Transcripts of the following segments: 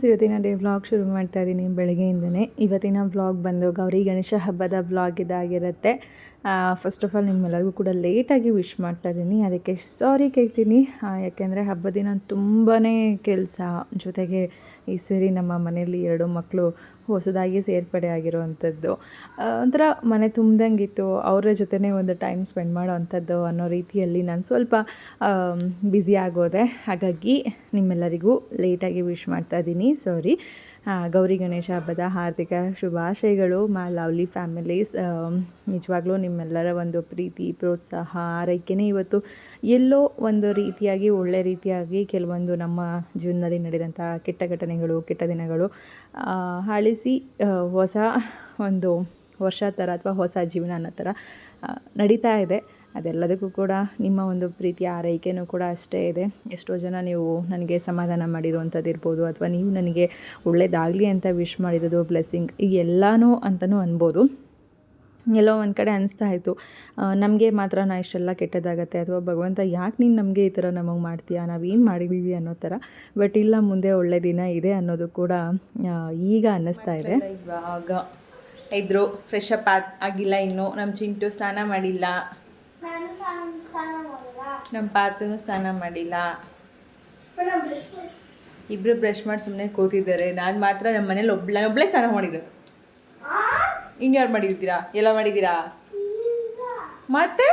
Friends, ಇವತ್ತಿನ day vlog ಶುರು ಮಾಡ್ತಾ ಇದ್ದೀನಿ ಬೆಳಗ್ಗೆಯಿಂದನೇ. ಇವತ್ತಿನ ವ್ಲಾಗ್ ಬಂದು ಗೌರಿ ಗಣೇಶ ಹಬ್ಬದ ವ್ಲಾಗ್ ಇದಾಗಿರುತ್ತೆ. ಫಸ್ಟ್ ಆಫ್ ಆಲ್ ನಿಮ್ಮೆಲ್ಲರಿಗೂ ಕೂಡ ಲೇಟಾಗಿ ವಿಶ್ ಮಾಡ್ತಾ ಇದ್ದೀನಿ. ಅದಕ್ಕೆ ಸಾರಿ ಕೇಳ್ತೀನಿ. ಯಾಕೆಂದರೆ ಹಬ್ಬದ ದಿನ ತುಂಬಾ ಕೆಲಸ ಜೊತೆಗೆ ಈ ಸರಿ ನಮ್ಮ ಮನೆಯಲ್ಲಿ ಎರಡು ಮಕ್ಕಳು ಹೊಸದಾಗಿ ಸೇರ್ಪಡೆ ಆಗಿರುವಂಥದ್ದು. ಆ, ಒಂಥರ ಮನೆ ತುಂಬ್ದಂಗಿತ್ತು. ಅವರ ಜೊತೆನೇ ಒಂದು ಟೈಮ್ ಸ್ಪೆಂಡ್ ಮಾಡೋ ಅಂಥದ್ದು ಅನ್ನೋ ರೀತಿಯಲ್ಲಿ ನಾನು ಸ್ವಲ್ಪ ಬ್ಯುಸಿ ಆಗೋದೆ. ಹಾಗಾಗಿ ನಿಮ್ಮೆಲ್ಲರಿಗೂ ಲೇಟಾಗಿ ವಿಶ್ ಮಾಡ್ತಾ ಇದ್ದೀನಿ ಸಾರಿ ಗೌರಿ ಗಣೇಶ ಹಬ್ಬದ ಹಾರ್ದಿಕ ಶುಭಾಶಯಗಳು, ಮೈ ಲವ್ಲಿ ಫ್ಯಾಮಿಲೀಸ್. ನಿಜವಾಗ್ಲೂ ನಿಮ್ಮೆಲ್ಲರ ಒಂದು ಪ್ರೀತಿ, ಪ್ರೋತ್ಸಾಹ, ಆರೈಕೆನೇ ಇವತ್ತು ಎಲ್ಲೋ ಒಂದು ರೀತಿಯಾಗಿ, ಒಳ್ಳೆ ರೀತಿಯಾಗಿ ಕೆಲವೊಂದು ನಮ್ಮ ಜೀವನದಲ್ಲಿ ನಡೆದಂಥ ಕೆಟ್ಟ ಘಟನೆಗಳು, ಕೆಟ್ಟ ದಿನಗಳು ಅಳಿಸಿ ಹೊಸ ಒಂದು ವರ್ಷ ಥರ ಅಥವಾ ಹೊಸ ಜೀವನ ಅನ್ನೋ ಥರ ನಡೀತಾ ಇದೆ. ಅದೆಲ್ಲದಕ್ಕೂ ಕೂಡ ನಿಮ್ಮ ಒಂದು ಪ್ರೀತಿಯ ಆರೈಕೆನೂ ಕೂಡ ಅಷ್ಟೇ ಇದೆ. ಎಷ್ಟೋ ಜನ ನೀವು ನನಗೆ ಸಮಾಧಾನ ಮಾಡಿರುವಂಥದ್ದು ಇರ್ಬೋದು, ಅಥವಾ ನೀವು ನನಗೆ ಒಳ್ಳೇದಾಗಲಿ ಅಂತ ವಿಶ್ ಮಾಡಿರೋದು ಬ್ಲೆಸ್ಸಿಂಗ್ ಈ ಎಲ್ಲನೂ ಅಂತಲೂ ಅನ್ಬೋದು. ಎಲ್ಲೋ ಒಂದು ಕಡೆ ಅನಿಸ್ತಾ ಇತ್ತು ನಮಗೆ ಮಾತ್ರ ನಾ ಇಷ್ಟೆಲ್ಲ ಕೆಟ್ಟದಾಗತ್ತೆ ಅಥವಾ ಭಗವಂತ ಯಾಕೆ ನೀನು ನಮಗೆ ಈ ಥರ ನಮಗೆ ಮಾಡ್ತೀಯಾ ನಾವೇನು ಮಾಡಿದ್ದೀವಿ ಅನ್ನೋ ಥರ ಬಟ್ ಇಲ್ಲ, ಮುಂದೆ ಒಳ್ಳೆ ದಿನ ಇದೆ ಅನ್ನೋದು ಕೂಡ ಈಗ ಅನ್ನಿಸ್ತಾ ಇದೆ. ಇದ್ರು ಫ್ರೆಶ್ ಅಪ್ ಆಗಿಲ್ಲ ಇನ್ನು ನಮ್ಮ ಚಿಂಟು ಸ್ನಾನ ಮಾಡಿಲ್ಲ. ನಮ್ಮ ಪಾತ್ರನು ಸ್ನಾನ ಮಾಡಿಲ್ಲ. ಇಬ್ರು ಬ್ರಷ್ ಮಾಡಿ ಸುಮ್ಮನೆ ಕೂತಿದ್ದಾರೆ. ನಾನು ಮಾತ್ರ ನಮ್ಮ ಮನೇಲಿ ಒಬ್ಳ ಒಬ್ಬಳೇ ಸ್ನಾನ ಮಾಡಿರೋದು. ಇನ್ಯಾರು ಮಾಡಿದ್ದೀರಾ? ಎಲ್ಲ ಮಾಡಿದ್ದೀರಾ? ಮತ್ತೆ?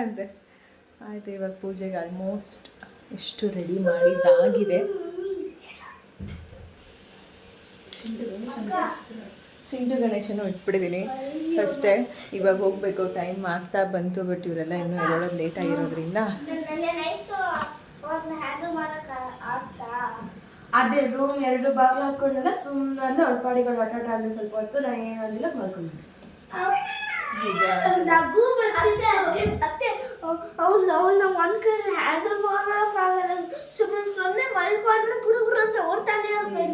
ಅಂತೆ ಆಯ್ತು ಇವಾಗ ಪೂಜೆಗೆ ಆಲ್ಮೋಸ್ಟ್ ಎಷ್ಟು ರೆಡಿ ಮಾಡಿದ್ದಾಗಿದೆ. ಚಿಂಟು ಗಣೇಶನೂ ಇಟ್ಬಿಟ್ಟಿದ್ದೀನಿ ಫಸ್ಟೇ ಇವಾಗ ಹೋಗಬೇಕು ಟೈಮ್ ಆಗ್ತಾ ಬಂತು ಬಟ್ ಇವರೆಲ್ಲ ಇನ್ನೂ ಎರಡು ಲೇಟ್ ಆಗಿರೋದ್ರಿಂದ. ಅದೇ ರೂಮ್ ಎರಡು ಬಾಗಿಲು ಹಾಕೊಂಡೆಲ್ಲ ಸುಮ್ಮನೆ ಅವ್ರ ಪಾಡಿಗಳು ಆಟಾಟ ಸ್ವಲ್ಪ ಹೊತ್ತು ನಾನು ಏನಂದಿಲ್ಲ ಮಾಡ್ಕೊಂಡೆ ಈಗ ನಗು ಬರ್ತಿದ್ರೆ ಅತ್ತೆ ಅತ್ತೆ ಅವ್ಳು ನಮ್ಮ ಒಂದ್ ಕಡೆ ಹ್ಯಾಂಡಲ್ ಮಾಡೋಕ್ಕಾಗಲ್ಲ ಸುಮ್ಮನೆ ಸುಮ್ಮನೆ ಮಲ್ಕೊಂಡ್ರೆ ಬುಡು ಅಂತ ಓಡ್ತಾನೆ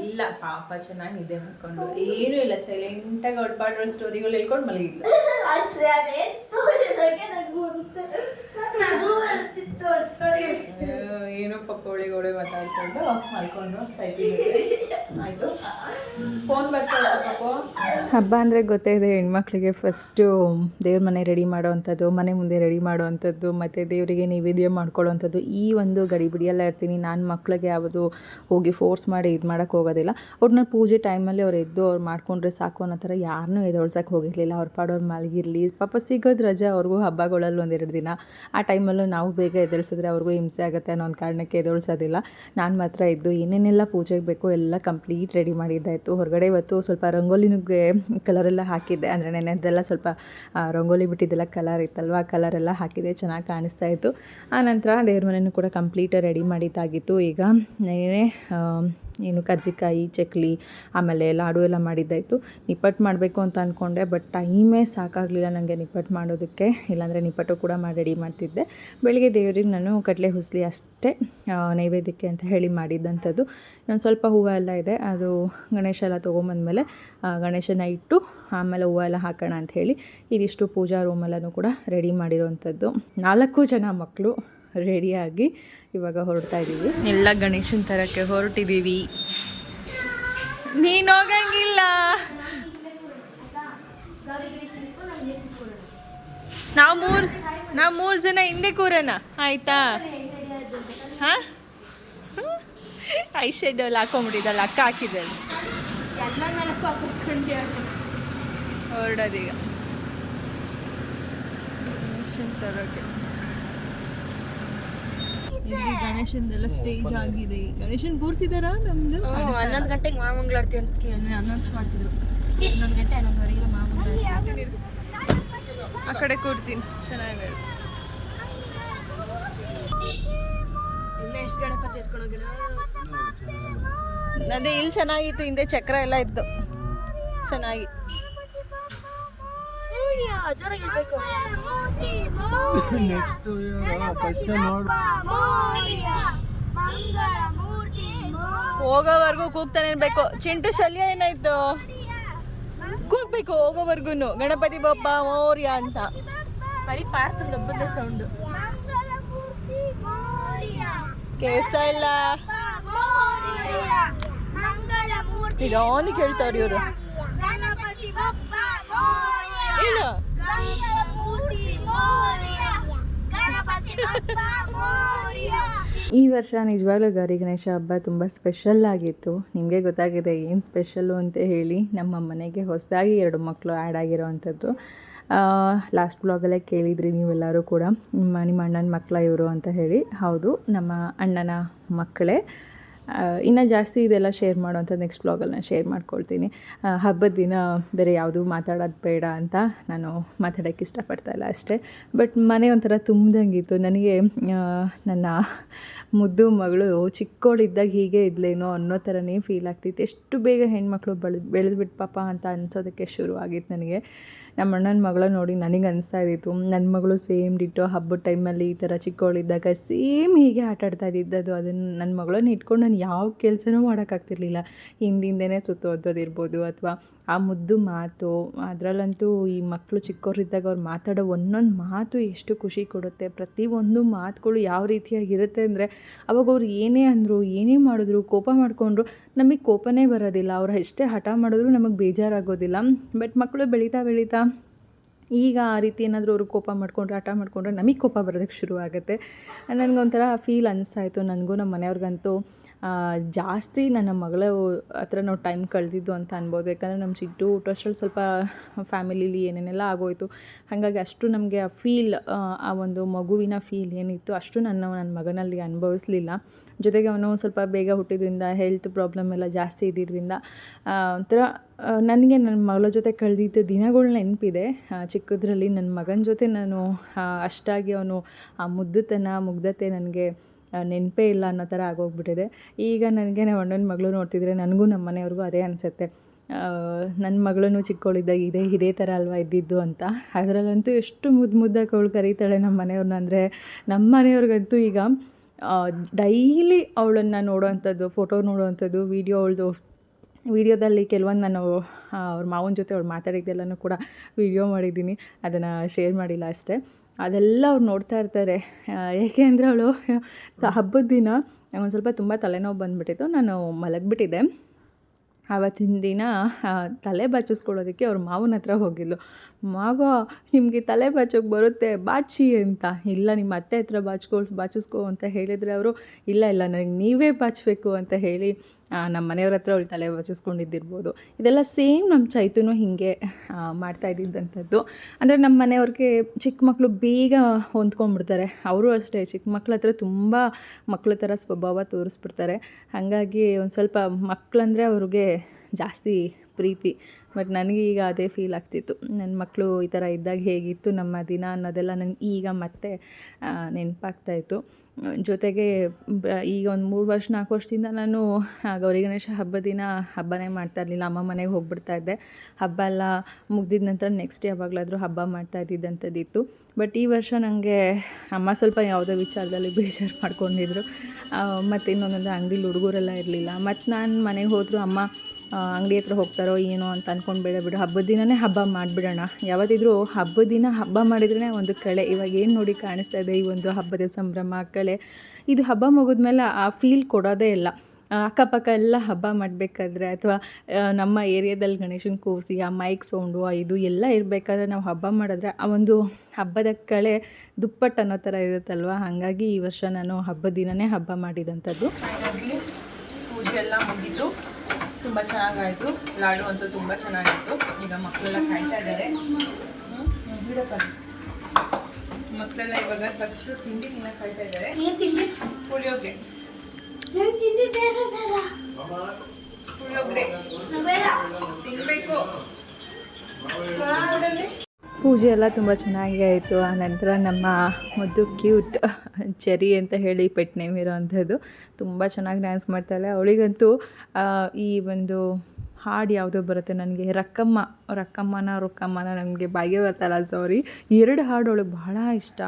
ಇಲ್ಲ ಪಾಪ ಚೆನ್ನಾಗಿದೆ ಮಾಡ್ಕೊಂಡು ಏನೂ ಇಲ್ಲ ಸೈಲೆಂಟಾಗಿ ಹೊಡ್ಪಾಡೋ ಸ್ಟೋರಿಗಳು ಹೇಳ್ಕೊಂಡು ಮಲಗಿಲ್ಲ ಅದೇ ಸ್ಟೋರಿ ಬಗ್ಗೆ ನಗು ಬರುತ್ತೆ. ನಗು ಬರ್ತಿತ್ತು ಏನೋ ಪಕೋಡಿ ಗೋಡೆ ಮಾತಾಡ್ಕೊಂಡು ಮಲ್ಕೊಂಡು ಪಾಪು ಹಬ್ಬ ಅಂದರೆ ಗೊತ್ತೇ ಇದೆ, ಹೆಣ್ಮಕ್ಳಿಗೆ ಫಸ್ಟು ದೇವ್ರ ಮನೆ ರೆಡಿ ಮಾಡೋವಂಥದ್ದು, ಮನೆ ಮುಂದೆ ರೆಡಿ ಮಾಡೋವಂಥದ್ದು, ಮತ್ತು ದೇವರಿಗೆ ನೈವೇದ್ಯ ಮಾಡ್ಕೊಳ್ಳೋವಂಥದ್ದು, ಈ ಒಂದು ಗಡಿಬಿಡಿಯೆಲ್ಲ ಇರ್ತೀನಿ. ನಾನು ಮಕ್ಕಳಿಗೆ ಯಾವುದು ಹೋಗಿ ಫೋರ್ಸ್ ಮಾಡಿ ಇದು ಮಾಡೋಕ್ಕೆ ಹೋಗೋದಿಲ್ಲ. ಅವ್ರನ್ನ ಪೂಜೆ ಟೈಮಲ್ಲಿ ಅವ್ರು ಎದ್ದು ಅವ್ರು ಮಾಡ್ಕೊಂಡ್ರೆ ಸಾಕು ಅನ್ನೋ ಥರ ಯಾರನ್ನೂ ಎದೊಳ್ಸಕ್ಕೆ ಹೋಗಿರಲಿಲ್ಲ. ಅವ್ರ ಪಾಡೋರು ಮಲಗಿರಲಿ. ಪಾಪ ಸಿಗೋದು ರಜಾ ಅವ್ರಿಗೂ ಹಬ್ಬಗಳಲ್ಲಿ ಒಂದೆರಡು ದಿನ. ಆ ಟೈಮಲ್ಲೂ ನಾವು ಬೇಗ ಎದುರಿಸಿದ್ರೆ ಅವ್ರಿಗೂ ಹಿಂಸೆ ಆಗುತ್ತೆ ಅನ್ನೋ ಒಂದು ಕಾರಣಕ್ಕೆ ಎದೊಳ್ಸೋದಿಲ್ಲ. ನಾನು ಮಾತ್ರ ಇದ್ದು ಏನೇನೆಲ್ಲ ಪೂಜೆಗೆ ಬೇಕೋ ಎಲ್ಲ ಕಂಪ್ಲೀಟ್ ರೆಡಿ ಮಾಡಿದ್ದಾಯಿತು. ಹೊರಗಡೆ ಇವತ್ತು ಸ್ವಲ್ಪ ರಂಗೋಲಿನಿಗೆ ಕಲರೆಲ್ಲ ಹಾಕಿದ್ದೆ. ಅಂದರೆ ನೆನೆದೆಲ್ಲ ಸ್ವಲ್ಪ ರಂಗೋಲಿ ಬಿಟ್ಟಿದ್ದೆಲ್ಲ ಕಲರ್ ಇತ್ತಲ್ವ? ಕಲರೆಲ್ಲ ಹಾಕಿದೆ ಚೆನ್ನಾಗಿ ಕಾಣಿಸ್ತಾ ಇತ್ತು. ಆನಂತರ ನಂತರ ದೇವ್ರ ಮನೆಯೂ ಕೂಡ ಕಂಪ್ಲೀಟ್ ರೆಡಿ ಮಾಡಿದ್ದಾಗಿತ್ತು. ಈಗ ಆ, ಏನು ಕರ್ಜಿಕಾಯಿ, ಚಕ್ಲಿ, ಆಮೇಲೆ ಲಾಡು ಎಲ್ಲ ಮಾಡಿದ್ದಾಯಿತು. ನಿಪ್ಪಟ್ಟು ಮಾಡಬೇಕು ಅಂತ ಅಂದ್ಕೊಂಡೆ ಬಟ್ ಟೈಮೇ ಸಾಕಾಗಲಿಲ್ಲ ನನಗೆ ನಿಪ್ಪಟ್ಟು ಮಾಡೋದಕ್ಕೆ. ಇಲ್ಲಾಂದರೆ ನಿಪ್ಪಟ್ಟು ಕೂಡ ಮಾಡಿ ರೆಡಿ ಮಾಡ್ತಿದ್ದೆ. ಬೆಳಿಗ್ಗೆ ದೇವರಿಗೆ ನಾನು ಕಡಲೆ ಹುಸ್ಲಿ ಅಷ್ಟೇ ನೈವೇದ್ಯಕ್ಕೆ ಅಂತ ಹೇಳಿ ಮಾಡಿದ್ದಂಥದ್ದು. ಇನ್ನೊಂದು ಸ್ವಲ್ಪ ಹೂವು ಎಲ್ಲ ಇದೆ, ಅದು ಗಣೇಶ ಎಲ್ಲ ತೊಗೊಂಬಂದಮೇಲೆ ಗಣೇಶನ ಇಟ್ಟು ಆಮೇಲೆ ಹೂವು ಎಲ್ಲ ಹಾಕೋಣ ಹೇಳಿ ಇದಿಷ್ಟು ಪೂಜಾ ರೂಮೆಲ್ಲನೂ ಕೂಡ ರೆಡಿ ಮಾಡಿರೋವಂಥದ್ದು ನಾಲ್ಕು ಜನ ಮಕ್ಕಳು. ರೆಡಿಯಾಗಿ ಇವಾಗ ಹೊರಡ್ತಾ ಇದ್ದೀವಿ ಎಲ್ಲ ಗಣೇಶನ ತರಕ್ಕೆ ಹೊರಟಿದ್ದೀವಿ ನೀನು ಹೋಗಂಗಿಲ್ಲ. ನಾವು ಮೂರು ನಾವು ಮೂರು ಜನ ಹಿಂದೆ ಕೂರೋಣ. ಆಯ್ತಾ? ಹಾಂ? ಐಶೆಡ್ ಎಲ್ಲ ಹಾಕೊಂಬಿಟ್ಟಿದ್ದಲ್ಲ ಅಕ್ಕ ಹಾಕಿದ್ದಲ್ಲ ಹೊರಡೋದೀಗ. ಗಣೇಶನ್ ತರೋಕೆ ಇಲ್ಲಿ ಗಣೇಶನದೆಲ್ಲ ಸ್ಟೇಜ್ ಆಗಿದೆ. ಗಣೇಶನ್ ಕೂರ್ಸಿದಾರ? ನಮ್ದು? ಹನ್ನೊಂದು ಗಂಟೆಗೆ ಮಾಮಂಗಳಾರತಿ ಅಂತ ಅನೌನ್ಸ್ ಮಾಡ್ತಿದ್ರು. ಹನ್ನೊಂದು ಗಂಟೆ ಹನ್ನೊಂದುವರೆಗೆ ಮಾಮಂಗಳಾರತಿ ಆ ಕಡೆ ಕೂರ್ತೀನಿ. ಚೆನ್ನಾಗಿದೆ. ಎಷ್ಟು ಗಣಪತಿ ಎತ್ಕೊಂಡೋಗಿಲ್ಲ ಅದೇ ಇಲ್ಲಿ ಚೆನ್ನಾಗಿತ್ತು. ಹಿಂದೆ ಚಕ್ರ ಎಲ್ಲ ಇತ್ತು. ಚೆನ್ನಾಗಿ. ಜೋರಾಗಿ ಹೇಳ್ಬೇಕು ನೆಕ್ಸ್ಟ್ ನೋಡ್. ಹೋಗೋವರೆಗೂ ಕೂಗ್ತಾನೆ ಇರ್ಬೇಕು ಚಿಂಟು ಶಲ್ಯ ಏನಾಯ್ತು? ಕೂಗ್ಬೇಕು ಹೋಗೋವರೆಗೂ ಗಣಪತಿ ಬಪ್ಪ ಮೌರ್ಯ ಅಂತ. ಬರೀ ಪಾರ್ತಂದು ಒಬ್ಬಂದೇ ಸೌಂಡು ಮಂಗಳ ಮೂರ್ತಿ ಮೋರಿಯ. ಕೇಳಿಸ್ತಾ ಇಲ್ಲ? ಮೋರಿಯ ಮಂಗಳ ನಿಧಾನಕ್ಕೆ ಹೇಳ್ತಾರೆ ಇವರು. ಗಣಪತಿ ಈ ವರ್ಷ ನಿಜವಾಗ್ಲೂ ಗೌರಿ ಗಣೇಶ ಹಬ್ಬ ತುಂಬ ಸ್ಪೆಷಲ್ ಆಗಿತ್ತು. ನಿಮಗೆ ಗೊತ್ತಾಗಿದೆ ಏನು ಸ್ಪೆಷಲ್ಲು ಅಂತ ಹೇಳಿ. ನಮ್ಮ ಮನೆಗೆ ಹೊಸದಾಗಿ ಎರಡು ಮಕ್ಕಳು ಆ್ಯಡ್ ಆಗಿರೋವಂಥದ್ದು. ಲಾಸ್ಟ್ ಬ್ಲಾಗಲ್ಲೇ ಕೇಳಿದ್ರಿ ನೀವೆಲ್ಲರೂ ಕೂಡ. ನಿಮ್ಮ ನಿಮ್ಮ ಅಣ್ಣನ ಮಕ್ಕಳ ಇವರು ಅಂತ ಹೇಳಿ. ಹೌದು, ನಮ್ಮ ಅಣ್ಣನ ಮಕ್ಕಳೇ. ಇನ್ನು ಜಾಸ್ತಿ ಇದೆಲ್ಲ ಶೇರ್ ಮಾಡುವಂಥ ನೆಕ್ಸ್ಟ್ ಬ್ಲಾಗಲ್ಲಿ ನಾನು ಶೇರ್ ಮಾಡ್ಕೊಳ್ತೀನಿ. ಹಬ್ಬದ ದಿನ ಬೇರೆ ಯಾವುದೂ ಮಾತಾಡೋದು ಬೇಡ ಅಂತ ನಾನು ಮಾತಾಡೋಕ್ಕೆ ಇಷ್ಟಪಡ್ತಾ ಇಲ್ಲ ಅಷ್ಟೇ. ಬಟ್ ಮನೆ ಒಂಥರ ತುಂಬ್ದಂಗಿತ್ತು. ನನಗೆ ನನ್ನ ಮುದ್ದು ಮಗಳು ಚಿಕ್ಕವಳಿದ್ದಾಗ ಹೀಗೆ ಇದ್ಲೇನೋ ಅನ್ನೋ ಥರನೇ ಫೀಲ್ ಆಗ್ತಿತ್ತು. ಎಷ್ಟು ಬೇಗ ಹೆಣ್ಮಕ್ಳು ಬೆಳೆದು ಬೆಳೆದ್ಬಿಟ್ಟು ಪಾಪ ಅಂತ ಅನ್ಸೋದಕ್ಕೆ ಶುರು ಆಗಿತ್ತು ನನಗೆ. ನಮ್ಮ ಅಣ್ಣನ ಮಗಳ ನೋಡಿ ನನಗೆ ಅನಿಸ್ತಾ ಇದ್ದಿತ್ತು. ನನ್ನ ಮಗಳು ಸೇಮ್ ಡಿಟ್ಟು ಹಬ್ಬದ ಟೈಮಲ್ಲಿ ಈ ಥರ ಚಿಕ್ಕವಳಿದ್ದಾಗ ಸೇಮ್ ಹೀಗೆ ಆಟ ಆಡ್ತಾ ಇದ್ದಿದ್ದದು ಅದನ್ನು ನನ್ನ ಮಗಳನ್ನ ಇಟ್ಕೊಂಡು ನಾನು ಯಾವ ಕೆಲಸನೂ ಮಾಡೋಕ್ಕಾಗ್ತಿರ್ಲಿಲ್ಲ ಹಿಂದಿಂದನೇ ಸುತ್ತೋದೋದಿರ್ಬೋದು ಅಥವಾ ಆ ಮುದ್ದು ಮಾತು, ಅದರಲ್ಲಂತೂ ಈ ಮಕ್ಕಳು ಚಿಕ್ಕವರಿದ್ದಾಗ ಅವ್ರು ಮಾತಾಡೋ ಒಂದೊಂದು ಮಾತು ಎಷ್ಟು ಖುಷಿ ಕೊಡುತ್ತೆ. ಪ್ರತಿಯೊಂದು ಮಾತುಗಳು ಯಾವ ರೀತಿಯಾಗಿರುತ್ತೆ ಅಂದರೆ ಅವಾಗ ಅವ್ರು ಏನೇ ಅಂದರು, ಏನೇ ಮಾಡಿದ್ರು, ಕೋಪ ಮಾಡಿಕೊಂಡ್ರು ನಮಗೆ ಕೋಪನೇ ಬರೋದಿಲ್ಲ. ಅವ್ರು ಎಷ್ಟೇ ಹಠ ಮಾಡಿದ್ರು ನಮಗೆ ಬೇಜಾರಾಗೋದಿಲ್ಲ. ಬಟ್ ಮಕ್ಕಳು ಬೆಳೀತಾ ಬೆಳೀತಾ ಈಗ ಆ ರೀತಿ ಏನಾದರೂ ಅವರು ಕೋಪ ಮಾಡಿಕೊಂಡ್ರೆ, ಹಠ ಮಾಡಿಕೊಂಡ್ರೆ ನಮಗೆ ಕೋಪ ಬರೋದಕ್ಕೆ ಶುರು ಆಗುತ್ತೆ ನನಗೊಂಥರ ಫೀಲ್ ಅನಿಸ್ತಾಯಿತ್ತು ನನಗೂ ನಮ್ಮ ಮನೆಯವ್ರಿಗಂತೂ. ಜಾಸ್ತಿ ನನ್ನ ಮಗಳ ಹತ್ರ ನಾವು ಟೈಮ್ ಕಳೆದಿದ್ದು ಅಂತ ಅನ್ಬೋದು. ಯಾಕಂದರೆ ನಮ್ಮ ಚಿಟ್ಟು ಹುಟ್ಟೋಷ್ಟ್ರಲ್ಲಿ ಸ್ವಲ್ಪ ಫ್ಯಾಮಿಲಿಲಿ ಏನೇನೆಲ್ಲ ಆಗೋಯ್ತು. ಹಾಗಾಗಿ ಅಷ್ಟು ನಮಗೆ ಆ ಫೀಲ್ ಆ ಒಂದು ಮಗುವಿನ ಫೀಲ್ ಏನಿತ್ತು ಅಷ್ಟು ನನ್ನ ನನ್ನ ಮಗನಲ್ಲಿ ಅನುಭವಿಸ್ಲಿಲ್ಲ. ಜೊತೆಗೆ ಅವನು ಸ್ವಲ್ಪ ಬೇಗ ಹುಟ್ಟಿದ್ರಿಂದ ಹೆಲ್ತ್ ಪ್ರಾಬ್ಲಮ್ ಎಲ್ಲ ಜಾಸ್ತಿ ಇದ್ದಿದ್ದರಿಂದ ಒಂಥರ ನನಗೆ ನನ್ನ ಮಗಳ ಜೊತೆ ಕಳೆದಿದ್ದ ದಿನಗಳು ನೆನಪಿದೆ. ಚಿಕ್ಕದ್ರಲ್ಲಿ ನನ್ನ ಮಗನ ಜೊತೆ ನಾನು ಅಷ್ಟಾಗಿ ಅವನು ಆ ಮುದ್ದುತನ, ಮುಗ್ಧತೆ ನನಗೆ ನೆನಪೇ ಇಲ್ಲ ಅನ್ನೋ ಥರ ಆಗೋಗ್ಬಿಟ್ಟಿದೆ. ಈಗ ನನಗೆ ನಮ್ಮ ಅಣ್ಣನ ಮಗಳು ನೋಡ್ತಿದ್ರೆ ನನಗೂ ನಮ್ಮ ಮನೆಯವ್ರಿಗೂ ಅದೇ ಅನಿಸುತ್ತೆ. ನನ್ನ ಮಗಳೂ ಚಿಕ್ಕವಳಿದ್ದಾಗ ಇದೇ ಇದೇ ಥರ ಅಲ್ವಾ ಇದ್ದಿದ್ದು ಅಂತ. ಅದರಲ್ಲಂತೂ ಎಷ್ಟು ಮುದ್ದು ಮುದ್ದಾಗಿ ಅವಳು ಕರೀತಾಳೆ ನಮ್ಮ ಮನೆಯವ್ರನ್ನ ಅಂದರೆ, ನಮ್ಮ ಮನೆಯವ್ರಿಗಂತೂ ಈಗ ಡೈಲಿ ಅವಳನ್ನು ನೋಡೋವಂಥದ್ದು ಫೋಟೋ ನೋಡೋವಂಥದ್ದು ವೀಡಿಯೋ ಅವಳದು, ವಿಡಿಯೋದಲ್ಲಿ ಕೆಲವೊಂದು ನಾನು ಅವ್ರ ಮಾವನ ಜೊತೆ ಅವ್ಳು ಮಾತಾಡಿದ್ದೆಲ್ಲನೂ ಕೂಡ ವಿಡಿಯೋ ಮಾಡಿದ್ದೀನಿ. ಅದನ್ನು ಶೇರ್ ಮಾಡಿಲ್ಲ ಅಷ್ಟೇ. ಅದೆಲ್ಲ ಅವ್ರು ನೋಡ್ತಾ ಇರ್ತಾರೆ. ಏಕೆ ಅಂದರೆ ಅವಳು ಹಬ್ಬದ ದಿನ ಒಂದು ಸ್ವಲ್ಪ ತುಂಬ ತಲೆನೋವು ಬಂದುಬಿಟ್ಟಿತ್ತು. ನಾನು ಮಲಗಿಬಿಟ್ಟಿದ್ದೆ. ಆವತ್ತಿನ ದಿನ ತಲೆ ಬಾಚಿಸ್ಕೊಳ್ಳೋದಕ್ಕೆ ಅವ್ರ ಮಾವನ ಹತ್ರ ಹೋಗಿದ್ಲು. ಮಾವ, ನಿಮಗೆ ತಲೆ ಬಾಚೋಕೆ ಬರುತ್ತೆ, ಬಾಚಿ ಅಂತ. ಇಲ್ಲ, ನಿಮ್ಮ ಅತ್ತೆ ಹತ್ರ ಬಾಚ್ಕೊ ಬಾಚಿಸ್ಕೊ ಅಂತ ಹೇಳಿದರೆ ಅವರು, ಇಲ್ಲ ಇಲ್ಲ ನನಗೆ ನೀವೇ ಬಾಚಬೇಕು ಅಂತ ಹೇಳಿ ನಮ್ಮ ಮನೆಯವ್ರ ಹತ್ರ ಅವಳು ತಲೆ ಬಚಿಸ್ಕೊಂಡಿದ್ದಿರ್ಬೋದು ಇದೆಲ್ಲ ಸೇಮ್ ನಮ್ಮ ಚೈತನು ಹೀಗೆ ಮಾಡ್ತಾ ಇದ್ದಿದ್ದಂಥದ್ದು. ಅಂದರೆ ನಮ್ಮ ಮನೆಯವ್ರಿಗೆ ಚಿಕ್ಕ ಮಕ್ಕಳು ಬೇಗ ಹೊಂದ್ಕೊಂಡ್ಬಿಡ್ತಾರೆ. ಅವರು ಅಷ್ಟೇ, ಚಿಕ್ಕ ಮಕ್ಳ ಹತ್ರ ತುಂಬ ಮಕ್ಕಳ ಥರ ಸ್ವಭಾವ ತೋರಿಸ್ಬಿಡ್ತಾರೆ. ಹಾಗಾಗಿ ಒಂದು ಸ್ವಲ್ಪ ಮಕ್ಕಳಂದರೆ ಅವ್ರಿಗೆ ಜಾಸ್ತಿ ಪ್ರೀತಿ. ಬಟ್ ನನಗೆ ಈಗ ಅದೇ ಫೀಲ್ ಆಗ್ತಿತ್ತು. ನನ್ನ ಮಕ್ಕಳು ಈ ಥರ ಇದ್ದಾಗ ಹೇಗಿತ್ತು, ನಮ್ಮ ದಿನ ಅನ್ನೋದೆಲ್ಲ ನನಗೆ ಈಗ ಮತ್ತೆ ನೆನಪಾಗ್ತಾಯಿತ್ತು ಜೊತೆಗೆ ಈಗ ಒಂದು ಮೂರು ವರ್ಷ, ನಾಲ್ಕು ವರ್ಷದಿಂದ ನಾನು ಗೌರಿ ಗಣೇಶ ಹಬ್ಬದ ದಿನ ಹಬ್ಬನೇ ಮಾಡ್ತಾ ಇರಲಿಲ್ಲ. ಅಮ್ಮ ಮನೆಗೆ ಹೋಗ್ಬಿಡ್ತಾ ಇದ್ದೆ. ಹಬ್ಬ ಎಲ್ಲ ಮುಗ್ದಿದ ನಂತರ ನೆಕ್ಸ್ಟ್ ಡೇ ಯಾವಾಗಲಾದರೂ ಹಬ್ಬ ಮಾಡ್ತಾ ಇದ್ದಿದ್ದಂಥದ್ದಿತ್ತು. ಬಟ್ ಈ ವರ್ಷ ನನಗೆ ಅಮ್ಮ ಸ್ವಲ್ಪ ಯಾವುದೋ ವಿಚಾರದಲ್ಲಿ ಬೇಜಾರು ಮಾಡ್ಕೊಂಡಿದ್ರು. ಮತ್ತು ಇನ್ನೊಂದೊಂದು ಅಂಗಡಿಲಿ ಹುಡುಗರೆಲ್ಲ ಇರಲಿಲ್ಲ. ಮತ್ತು ನಾನು ಮನೆಗೆ ಹೋದರೂ ಅಮ್ಮ ಅಂಗಡಿ ಹತ್ರ ಹೋಗ್ತಾರೋ ಏನೋ ಅಂತ ಅಂದ್ಕೊಂಡು ಬೇಡ ಬಿಡು. ಹಬ್ಬದ ದಿನನೇ ಹಬ್ಬ ಮಾಡಿಬಿಡೋಣ. ಯಾವತ್ತಿದ್ರೂ ಹಬ್ಬದ ದಿನ ಹಬ್ಬ ಮಾಡಿದ್ರೇ ಒಂದು ಕಳೆ. ಇವಾಗ ಏನು ನೋಡಿ ಕಾಣಿಸ್ತಾ ಇದೆ ಈ ಒಂದು ಹಬ್ಬದ ಸಂಭ್ರಮ, ಕಳೆ. ಇದು ಹಬ್ಬ ಮುಗಿದ್ಮೇಲೆ ಆ ಫೀಲ್ ಕೊಡೋದೇ ಇಲ್ಲ. ಅಕ್ಕಪಕ್ಕ ಎಲ್ಲ ಹಬ್ಬ ಮಾಡಬೇಕಾದ್ರೆ ಅಥವಾ ನಮ್ಮ ಏರಿಯಾದಲ್ಲಿ ಗಣೇಶನ ಕೂರಿಸಿ, ಆ ಮೈಕ್ ಸೌಂಡು ಇದು ಎಲ್ಲ ಇರಬೇಕಾದ್ರೆ ನಾವು ಹಬ್ಬ ಮಾಡಿದ್ರೆ ಆ ಒಂದು ಹಬ್ಬದ ಕಳೆ ದುಪ್ಪಟ್ಟು ಅನ್ನೋ ಥರ ಇರುತ್ತಲ್ವ? ಹಾಗಾಗಿ ಈ ವರ್ಷ ನಾನು ಹಬ್ಬದ ದಿನನೇ ಹಬ್ಬ ಮಾಡಿದಂಥದ್ದು. ಪೂಜೆ ಎಲ್ಲ ಮುಗಿದ್ದು ತುಂಬ ಚೆನ್ನಾಗಾಯಿತು. ಲಾಡು ಅಂತೂ ತುಂಬ ಚೆನ್ನಾಗಿತ್ತು. ಈಗ ಮಕ್ಕಳೆಲ್ಲ ಕಾಯ್ತಾ ಇದ್ದಾರೆ. ಮಕ್ಕಳೆಲ್ಲ ಇವಾಗ ಫಸ್ಟ್ ತಿಂಡಿ ತಿನ್ನ ಕಾಯ್ತಾ ಇದ್ದಾರೆ. ಪುಳಿಯೋಗ್ರೆ. ತಿಂಡಿ? ಪುಳಿಯೋಗರೆ. ತಿನ್ನಬೇಕು ಪೂಜೆ ಎಲ್ಲ ತುಂಬ ಚೆನ್ನಾಗಿ ಆಯಿತು. ಆ ನಂತರ ನಮ್ಮ ಮುದ್ದು ಕ್ಯೂಟ್ ಚೆರಿ ಅಂತ ಹೇಳಿ ಪೆಟ್ ನೇಮ್ ಇರೋವಂಥದ್ದು ತುಂಬ ಚೆನ್ನಾಗಿ ಡ್ಯಾನ್ಸ್ ಮಾಡ್ತಾಳೆ. ಅವಳಿಗಂತೂ ಈ ಒಂದು ಹಾಡು ಯಾವುದೋ ಬರುತ್ತೆ ನನಗೆ. ರಕ್ಕಮ್ಮ, ರಕ್ಕಮ್ಮನ, ರೊಕ್ಕಮ್ಮನ ನನಗೆ ಬಾಯಿಗೆ ಬರ್ತಲ್ಲ ಸಾರಿ ಎರಡು ಹಾಡು ಅವಳಿಗೆ ಬಹಳ ಇಷ್ಟ.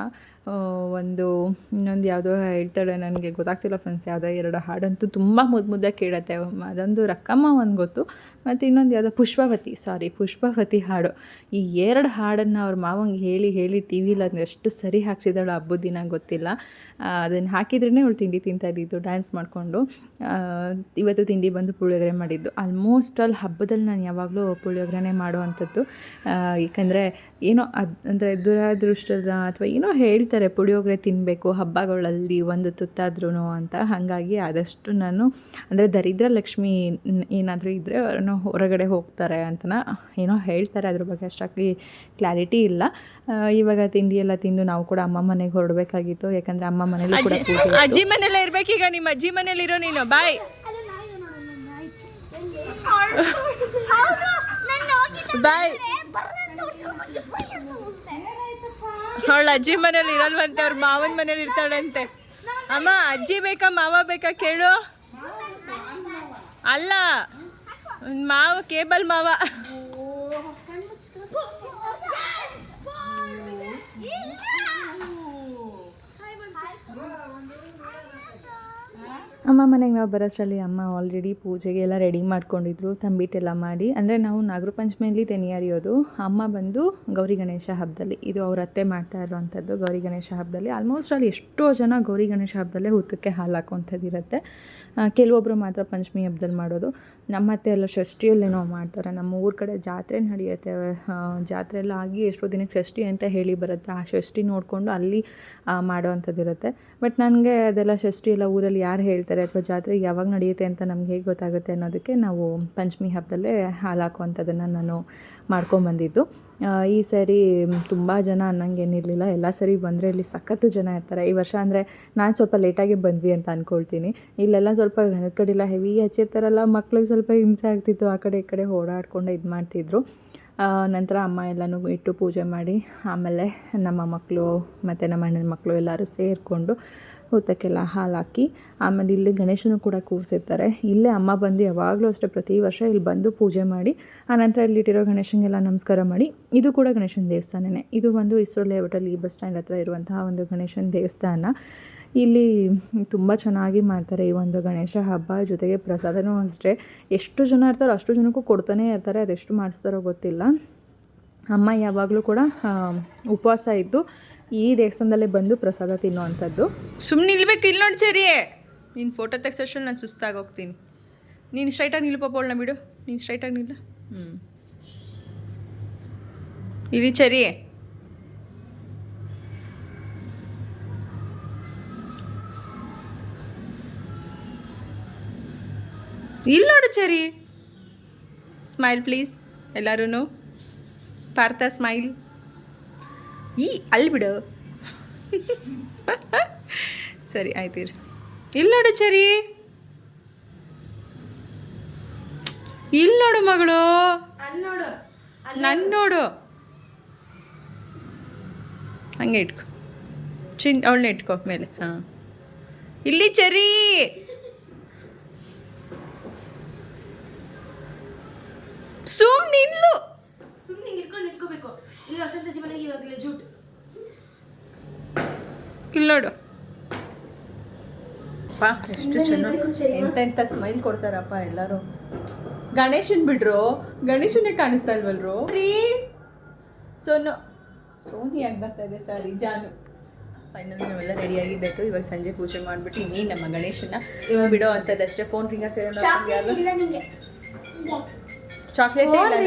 ಒಂದು, ಇನ್ನೊಂದು ಯಾವುದೋ ಹೇಳ್ತಾಳೆ ನನಗೆ, ಗೊತ್ತಾಗ್ತಿಲ್ಲ ಫ್ರೆಂಡ್ಸ್ ಯಾವುದೋ ಎರಡು ಹಾಡಂತೂ ತುಂಬ ಮುದ್ದು ಮುದ್ದೆ ಕೇಳುತ್ತೆ. ಅದೊಂದು ರಕ್ಕಮ್ಮ ಒಂದು ಗೊತ್ತು. ಮತ್ತು ಇನ್ನೊಂದು ಯಾವುದೋ ಪುಷ್ಪವತಿ ಸಾರಿ ಪುಷ್ಪವತಿ ಹಾಡು. ಈ ಎರಡು ಹಾಡನ್ನು ಅವ್ರ ಮಾವಂಗೆ ಹೇಳಿ ಹೇಳಿ ಟಿ ವಿಲಿ ಅದನ್ನ ಎಷ್ಟು ಸರಿ ಹಾಕ್ಸಿದಾಳು ಹಬ್ಬದ ದಿನ ಗೊತ್ತಿಲ್ಲ. ಅದನ್ನು ಹಾಕಿದ್ರೇ ಅವಳು ತಿಂಡಿ ತಿಂತಾ ಇದ್ದಿದ್ದು ಡ್ಯಾನ್ಸ್ ಮಾಡಿಕೊಂಡು. ಇವತ್ತು ತಿಂಡಿ ಬಂದು ಪುಳಿಯೋಗರೆ ಮಾಡಿದ್ದು. ಆಲ್ಮೋಸ್ಟ್ ಆಲ್ ಹಬ್ಬದಲ್ಲಿ ನಾನು ಯಾವಾಗಲೂ ಪುಳಿಯೋಗರೆನೇ ಮಾಡುವಂಥದ್ದು. ಏಕೆಂದರೆ ಏನೋ ಅದು ಅಂದರೆ ದುರಾದೃಷ್ಟದ ಅಥವಾ ಏನೋ ಹೇಳ್ತಾರೆ ಪುಳಿಯೋಗರೆ ತಿನ್ನಬೇಕು ಹಬ್ಬಗಳಲ್ಲಿ ಒಂದು ತುತ್ತಾದ್ರೂ ಅಂತ. ಹಾಗಾಗಿ ಆದಷ್ಟು ನಾನು ಅಂದರೆ ದರಿದ್ರ ಲಕ್ಷ್ಮಿ ಏನಾದರೂ ಇದ್ದರೆ ಅವ್ರನ್ನ ಹೊರಗಡೆ ಹೋಗ್ತಾರೆ ಅಂತನ ಏನೋ ಹೇಳ್ತಾರೆ. ಅದ್ರ ಬಗ್ಗೆ ಅಷ್ಟಾಗಿ ಕ್ಲಾರಿಟಿ ಇಲ್ಲ. ಇವಾಗ ತಿಂಡಿ ಎಲ್ಲ ತಿಂದು ನಾವು ಕೂಡ ಅಮ್ಮ ಮನೆಗೆ ಹೊರಡಬೇಕಾಗಿತ್ತು. ಯಾಕಂದರೆ ಅಮ್ಮ ಮನೇಲಿ ಕೂಡ. ಅಜ್ಜಿ ಮನೆಯಲ್ಲೇ ಇರಬೇಕೀಗ ನಿಮ್ಮ ಅಜ್ಜಿ ಮನೇಲಿ ಇರೋ ನೀನು. ಬಾಯ್ ಅದು ನಾಯಿ ನಾಯಿ ಹೌದು ನಾನು ಹೋಗಿಲ್ಲ ಬಾಯ್ ಅಂತ. ಅವಳ ಅಜ್ಜಿ ಮನೇಲಿ ಇರಲ್ವಂತೆ, ಅವ್ರ ಮಾವನ ಮನೇಲಿ ಇರ್ತಾಳಂತೆ. ಅಮ್ಮ, ಅಜ್ಜಿ ಬೇಕಾ, ಮಾವ ಬೇಕಾ ಕೇಳು. ಅಲ್ಲ, ಮಾವ ಕೇಬಲ್ ಮಾವ. ಅಮ್ಮ ಮನೆಗೆ ನಾವು ಬರೋಷ್ಟರಲ್ಲಿ ಅಮ್ಮ ಆಲ್ರೆಡಿ ಪೂಜೆಗೆ ಎಲ್ಲ ರೆಡಿ ಮಾಡ್ಕೊಂಡಿದ್ರು, ತಂಬಿಟ್ಟೆಲ್ಲ ಮಾಡಿ. ಅಂದರೆ ನಾವು ನಾಗರ ಪಂಚಮಿಯಲ್ಲಿ ತೆನಿ ಎರಿಯೋದು ಅಮ್ಮ ಬಂದು ಗೌರಿ ಗಣೇಶ ಹಬ್ಬದಲ್ಲಿ ಇದು ಅವ್ರ ಅತ್ತೆ ಮಾಡ್ತಾ ಇರುವಂಥದ್ದು ಗೌರಿ ಗಣೇಶ ಹಬ್ಬದಲ್ಲಿ ಆಲ್ಮೋಸ್ಟ್ ಅಲ್ಲಿ ಎಷ್ಟೋ ಜನ ಗೌರಿ ಗಣೇಶ ಹಬ್ಬದಲ್ಲೇ ಹುತ್ತಕ್ಕೆ ಹಾಲು ಹಾಕೋಂಥದ್ದು ಇರುತ್ತೆ. ಕೆಲವೊಬ್ಬರು ಮಾತ್ರ ಪಂಚಮಿ ಹಬ್ಬದಲ್ಲಿ ಮಾಡೋದು. ನಮ್ಮ ಅತ್ತೆ ಎಲ್ಲ ಷಷ್ಠಿಯಲ್ಲೇನೋ ಮಾಡ್ತಾರೆ. ನಮ್ಮ ಊರ ಕಡೆ ಜಾತ್ರೆ ನಡೆಯುತ್ತೆ. ಜಾತ್ರೆ ಎಲ್ಲ ಆಗಿ ಎಷ್ಟೋ ದಿನಕ್ಕೆ ಷಷ್ಠಿ ಅಂತ ಹೇಳಿ ಬರುತ್ತೆ. ಆ ಷಷ್ಠಿ ನೋಡಿಕೊಂಡು ಅಲ್ಲಿ ಮಾಡೋ ಅಂಥದ್ದಿರುತ್ತೆ ಬಟ್ ನನಗೆ ಅದೆಲ್ಲ ಷಷ್ಠಿ ಎಲ್ಲ ಊರಲ್ಲಿ ಯಾರು ಹೇಳ್ತಾರೆ ಅಥವಾ ಜಾತ್ರೆ ಯಾವಾಗ ನಡೆಯುತ್ತೆ ಅಂತ ನಮ್ಗೆ ಹೇಗೆ ಗೊತ್ತಾಗುತ್ತೆ ಅನ್ನೋದಕ್ಕೆ ನಾವು ಪಂಚಮಿ ಹಬ್ಬದಲ್ಲೇ ಹಾಲು ಹಾಕುವಂಥದ್ದನ್ನು ನಾನು ಮಾಡ್ಕೊಂಬಂದಿದ್ದು. ಈ ಸರಿ ತುಂಬ ಜನ ಅನ್ನಂಗೇನಿರಲಿಲ್ಲ ಎಲ್ಲ ಸರಿ ಬಂದರೆ ಇಲ್ಲಿ ಸಖತ್ತು ಜನ ಇರ್ತಾರೆ. ಈ ವರ್ಷ ಅಂದರೆ ನಾನು ಸ್ವಲ್ಪ ಲೇಟಾಗಿ ಬಂದ್ವಿ ಅಂತ ಅಂದ್ಕೊಳ್ತೀನಿ ಇಲ್ಲೆಲ್ಲ ಸ್ವಲ್ಪ ಗಂಧದ ಕಡೆಲ್ಲ ಹೆವಿ ಹಚ್ಚಿರ್ತಾರಲ್ಲ, ಮಕ್ಳಿಗೆ ಸ್ವಲ್ಪ ಹಿಂಸೆ ಆಗ್ತಿತ್ತು. ಆ ಕಡೆ ಈ ಕಡೆ ಓಡಾಡ್ಕೊಂಡು ಇದು ಮಾಡ್ತಿದ್ರು. ನಂತರ ಅಮ್ಮ ಎಲ್ಲನೂ ಇಟ್ಟು ಪೂಜೆ ಮಾಡಿ, ಆಮೇಲೆ ನಮ್ಮ ಮಕ್ಕಳು ಮತ್ತು ನಮ್ಮ ಅಣ್ಣನ ಮಕ್ಕಳು ಎಲ್ಲರೂ ಸೇರಿಕೊಂಡು ಹುತ್ತಕ್ಕೆಲ್ಲ ಹಾಲು ಹಾಕಿ ಆಮೇಲೆ ಇಲ್ಲಿ ಗಣೇಶನೂ ಕೂಡ ಕೂರಿಸಿರ್ತಾರೆ. ಇಲ್ಲೇ ಅಮ್ಮ ಬಂದು ಯಾವಾಗಲೂ ಅಷ್ಟೇ ಪ್ರತಿ ವರ್ಷ ಇಲ್ಲಿ ಬಂದು ಪೂಜೆ ಮಾಡಿ, ಆನಂತರ ಇಲ್ಲಿಟ್ಟಿರೋ ಗಣೇಶನಿಗೆಲ್ಲ ನಮಸ್ಕಾರ ಮಾಡಿ. ಇದು ಕೂಡ ಗಣೇಶನ ದೇವಸ್ಥಾನನೇ. ಇದು ಒಂದು ಇಸ್ರೋ ಲೇಔಟಲ್ಲಿ ಬಸ್ ಸ್ಟ್ಯಾಂಡ್ ಹತ್ರ ಇರುವಂತಹ ಒಂದು ಗಣೇಶನ ದೇವಸ್ಥಾನ. ಇಲ್ಲಿ ತುಂಬ ಚೆನ್ನಾಗಿ ಮಾಡ್ತಾರೆ ಈ ಒಂದು ಗಣೇಶ ಹಬ್ಬ. ಜೊತೆಗೆ ಪ್ರಸಾದನೂ ಅಷ್ಟೇ. ಎಷ್ಟು ಜನ ಇರ್ತಾರೋ ಅಷ್ಟು ಜನಕ್ಕೂ ಕೊಡ್ತಾನೆ ಇರ್ತಾರೆ. ಅದೆಷ್ಟು ಮಾಡಿಸ್ತಾರೋ ಗೊತ್ತಿಲ್ಲ. ಅಮ್ಮ ಯಾವಾಗಲೂ ಕೂಡ ಉಪವಾಸ ಇದ್ದು ಈ ದೇವಸ್ಥಾನದಲ್ಲೇ ಬಂದು ಪ್ರಸಾದ ತಿನ್ನುವಂಥದ್ದು. ಸುಮ್ಮನೆ ನಿಲ್ಬೇಕು ಇಲ್ಲಿ ನೋಡಿ ಸರಿ ನೀನು ಫೋಟೋ ತೆಗ್ಸೋಷ್ಟು ನಾನು ಸುಸ್ತಾಗಿ ಹೋಗ್ತೀನಿ ನೀನು ಸ್ಟ್ರೈಟಾಗಿ ನಿಲ್ಲು ಪಾಪ ಅವಳನ್ನ ಬಿಡು. ನೀನು ಸ್ಟ್ರೈಟಾಗಿ ನಿಲ್ಲ. ಹ್ಞೂ ಇಲ್ಲಿ ಚರಿ ಇಲ್ಲಿ ನೋಡು ಚರಿ ಸ್ಮೈಲ್ ಪ್ಲೀಸ್ ಎಲ್ಲರೂ ಪಾರ್ಥ ಸ್ಮೈಲ್ ಈ ಅಲ್ಲಿ ಬಿಡು. ಸರಿ ಆಯ್ತು ಇರು. ಇಲ್ಲಿ ನೋಡು ಚರಿ. ಇಲ್ಲಿ ನೋಡು ಮಗಳು. ನೋಡು. ನನ್ನ ನೋಡು. ಹಂಗೆ ಇಟ್ಕೊ. ಚಿನ್ ಅವಳನ್ನ ಇಟ್ಕೊ ಮೇಲೆ. ಹಾಂ. ಇಲ್ಲಿ ಚರಿ. ಸುಮ್ ನಿಲ್ಲು. ನಿಂತ್ಕೋಬೇಕು ಇಲ್ಲಿ ವಸಂತ ಜೀವನಿಗೆ ಇರೋದಿಲ್ಲ ಜೂಟ್. ಇಲ್ಲಿ ನೋಡು. ಅಪ್ಪ ಎಷ್ಟು ಚೆನ್ನಾಗಿ ಎಂತ ಎಂತ ಸ್ಮೈಲ್ ಕೊಡ್ತಾರಪ್ಪ ಎಲ್ಲರೂ. ಗಣೇಶನ್ ಬಿಡ್ರು. ಗಣೇಶನೇ ಕಾಣಿಸ್ತಾ ಇಲ್ವಲ್ರು? ರೀ ಸೋನು. ಸೋನಿ ಯಾಕೆ ಬರ್ತಾ ಇದೆ ಸಾರಿ? ಜಾನು. ಫೈನಲ್ ನಾವೆಲ್ಲ ರೆಡಿ ಆಗಿದ್ದಾಯ್ತು ಇವಾಗ ಸಂಜೆ ಪೂಜೆ ಮಾಡಿಬಿಟ್ಟು ಇನ್ನೇನು ನಮ್ಮ ಗಣೇಶನ ಇವಾಗ ಬಿಡೋ ಅಂಥದ್ದಷ್ಟೇ ಫೋನ್ ರಿಂಗ್ ಚಾಕ್ಲೇಟ್ ಇಲ್ಲ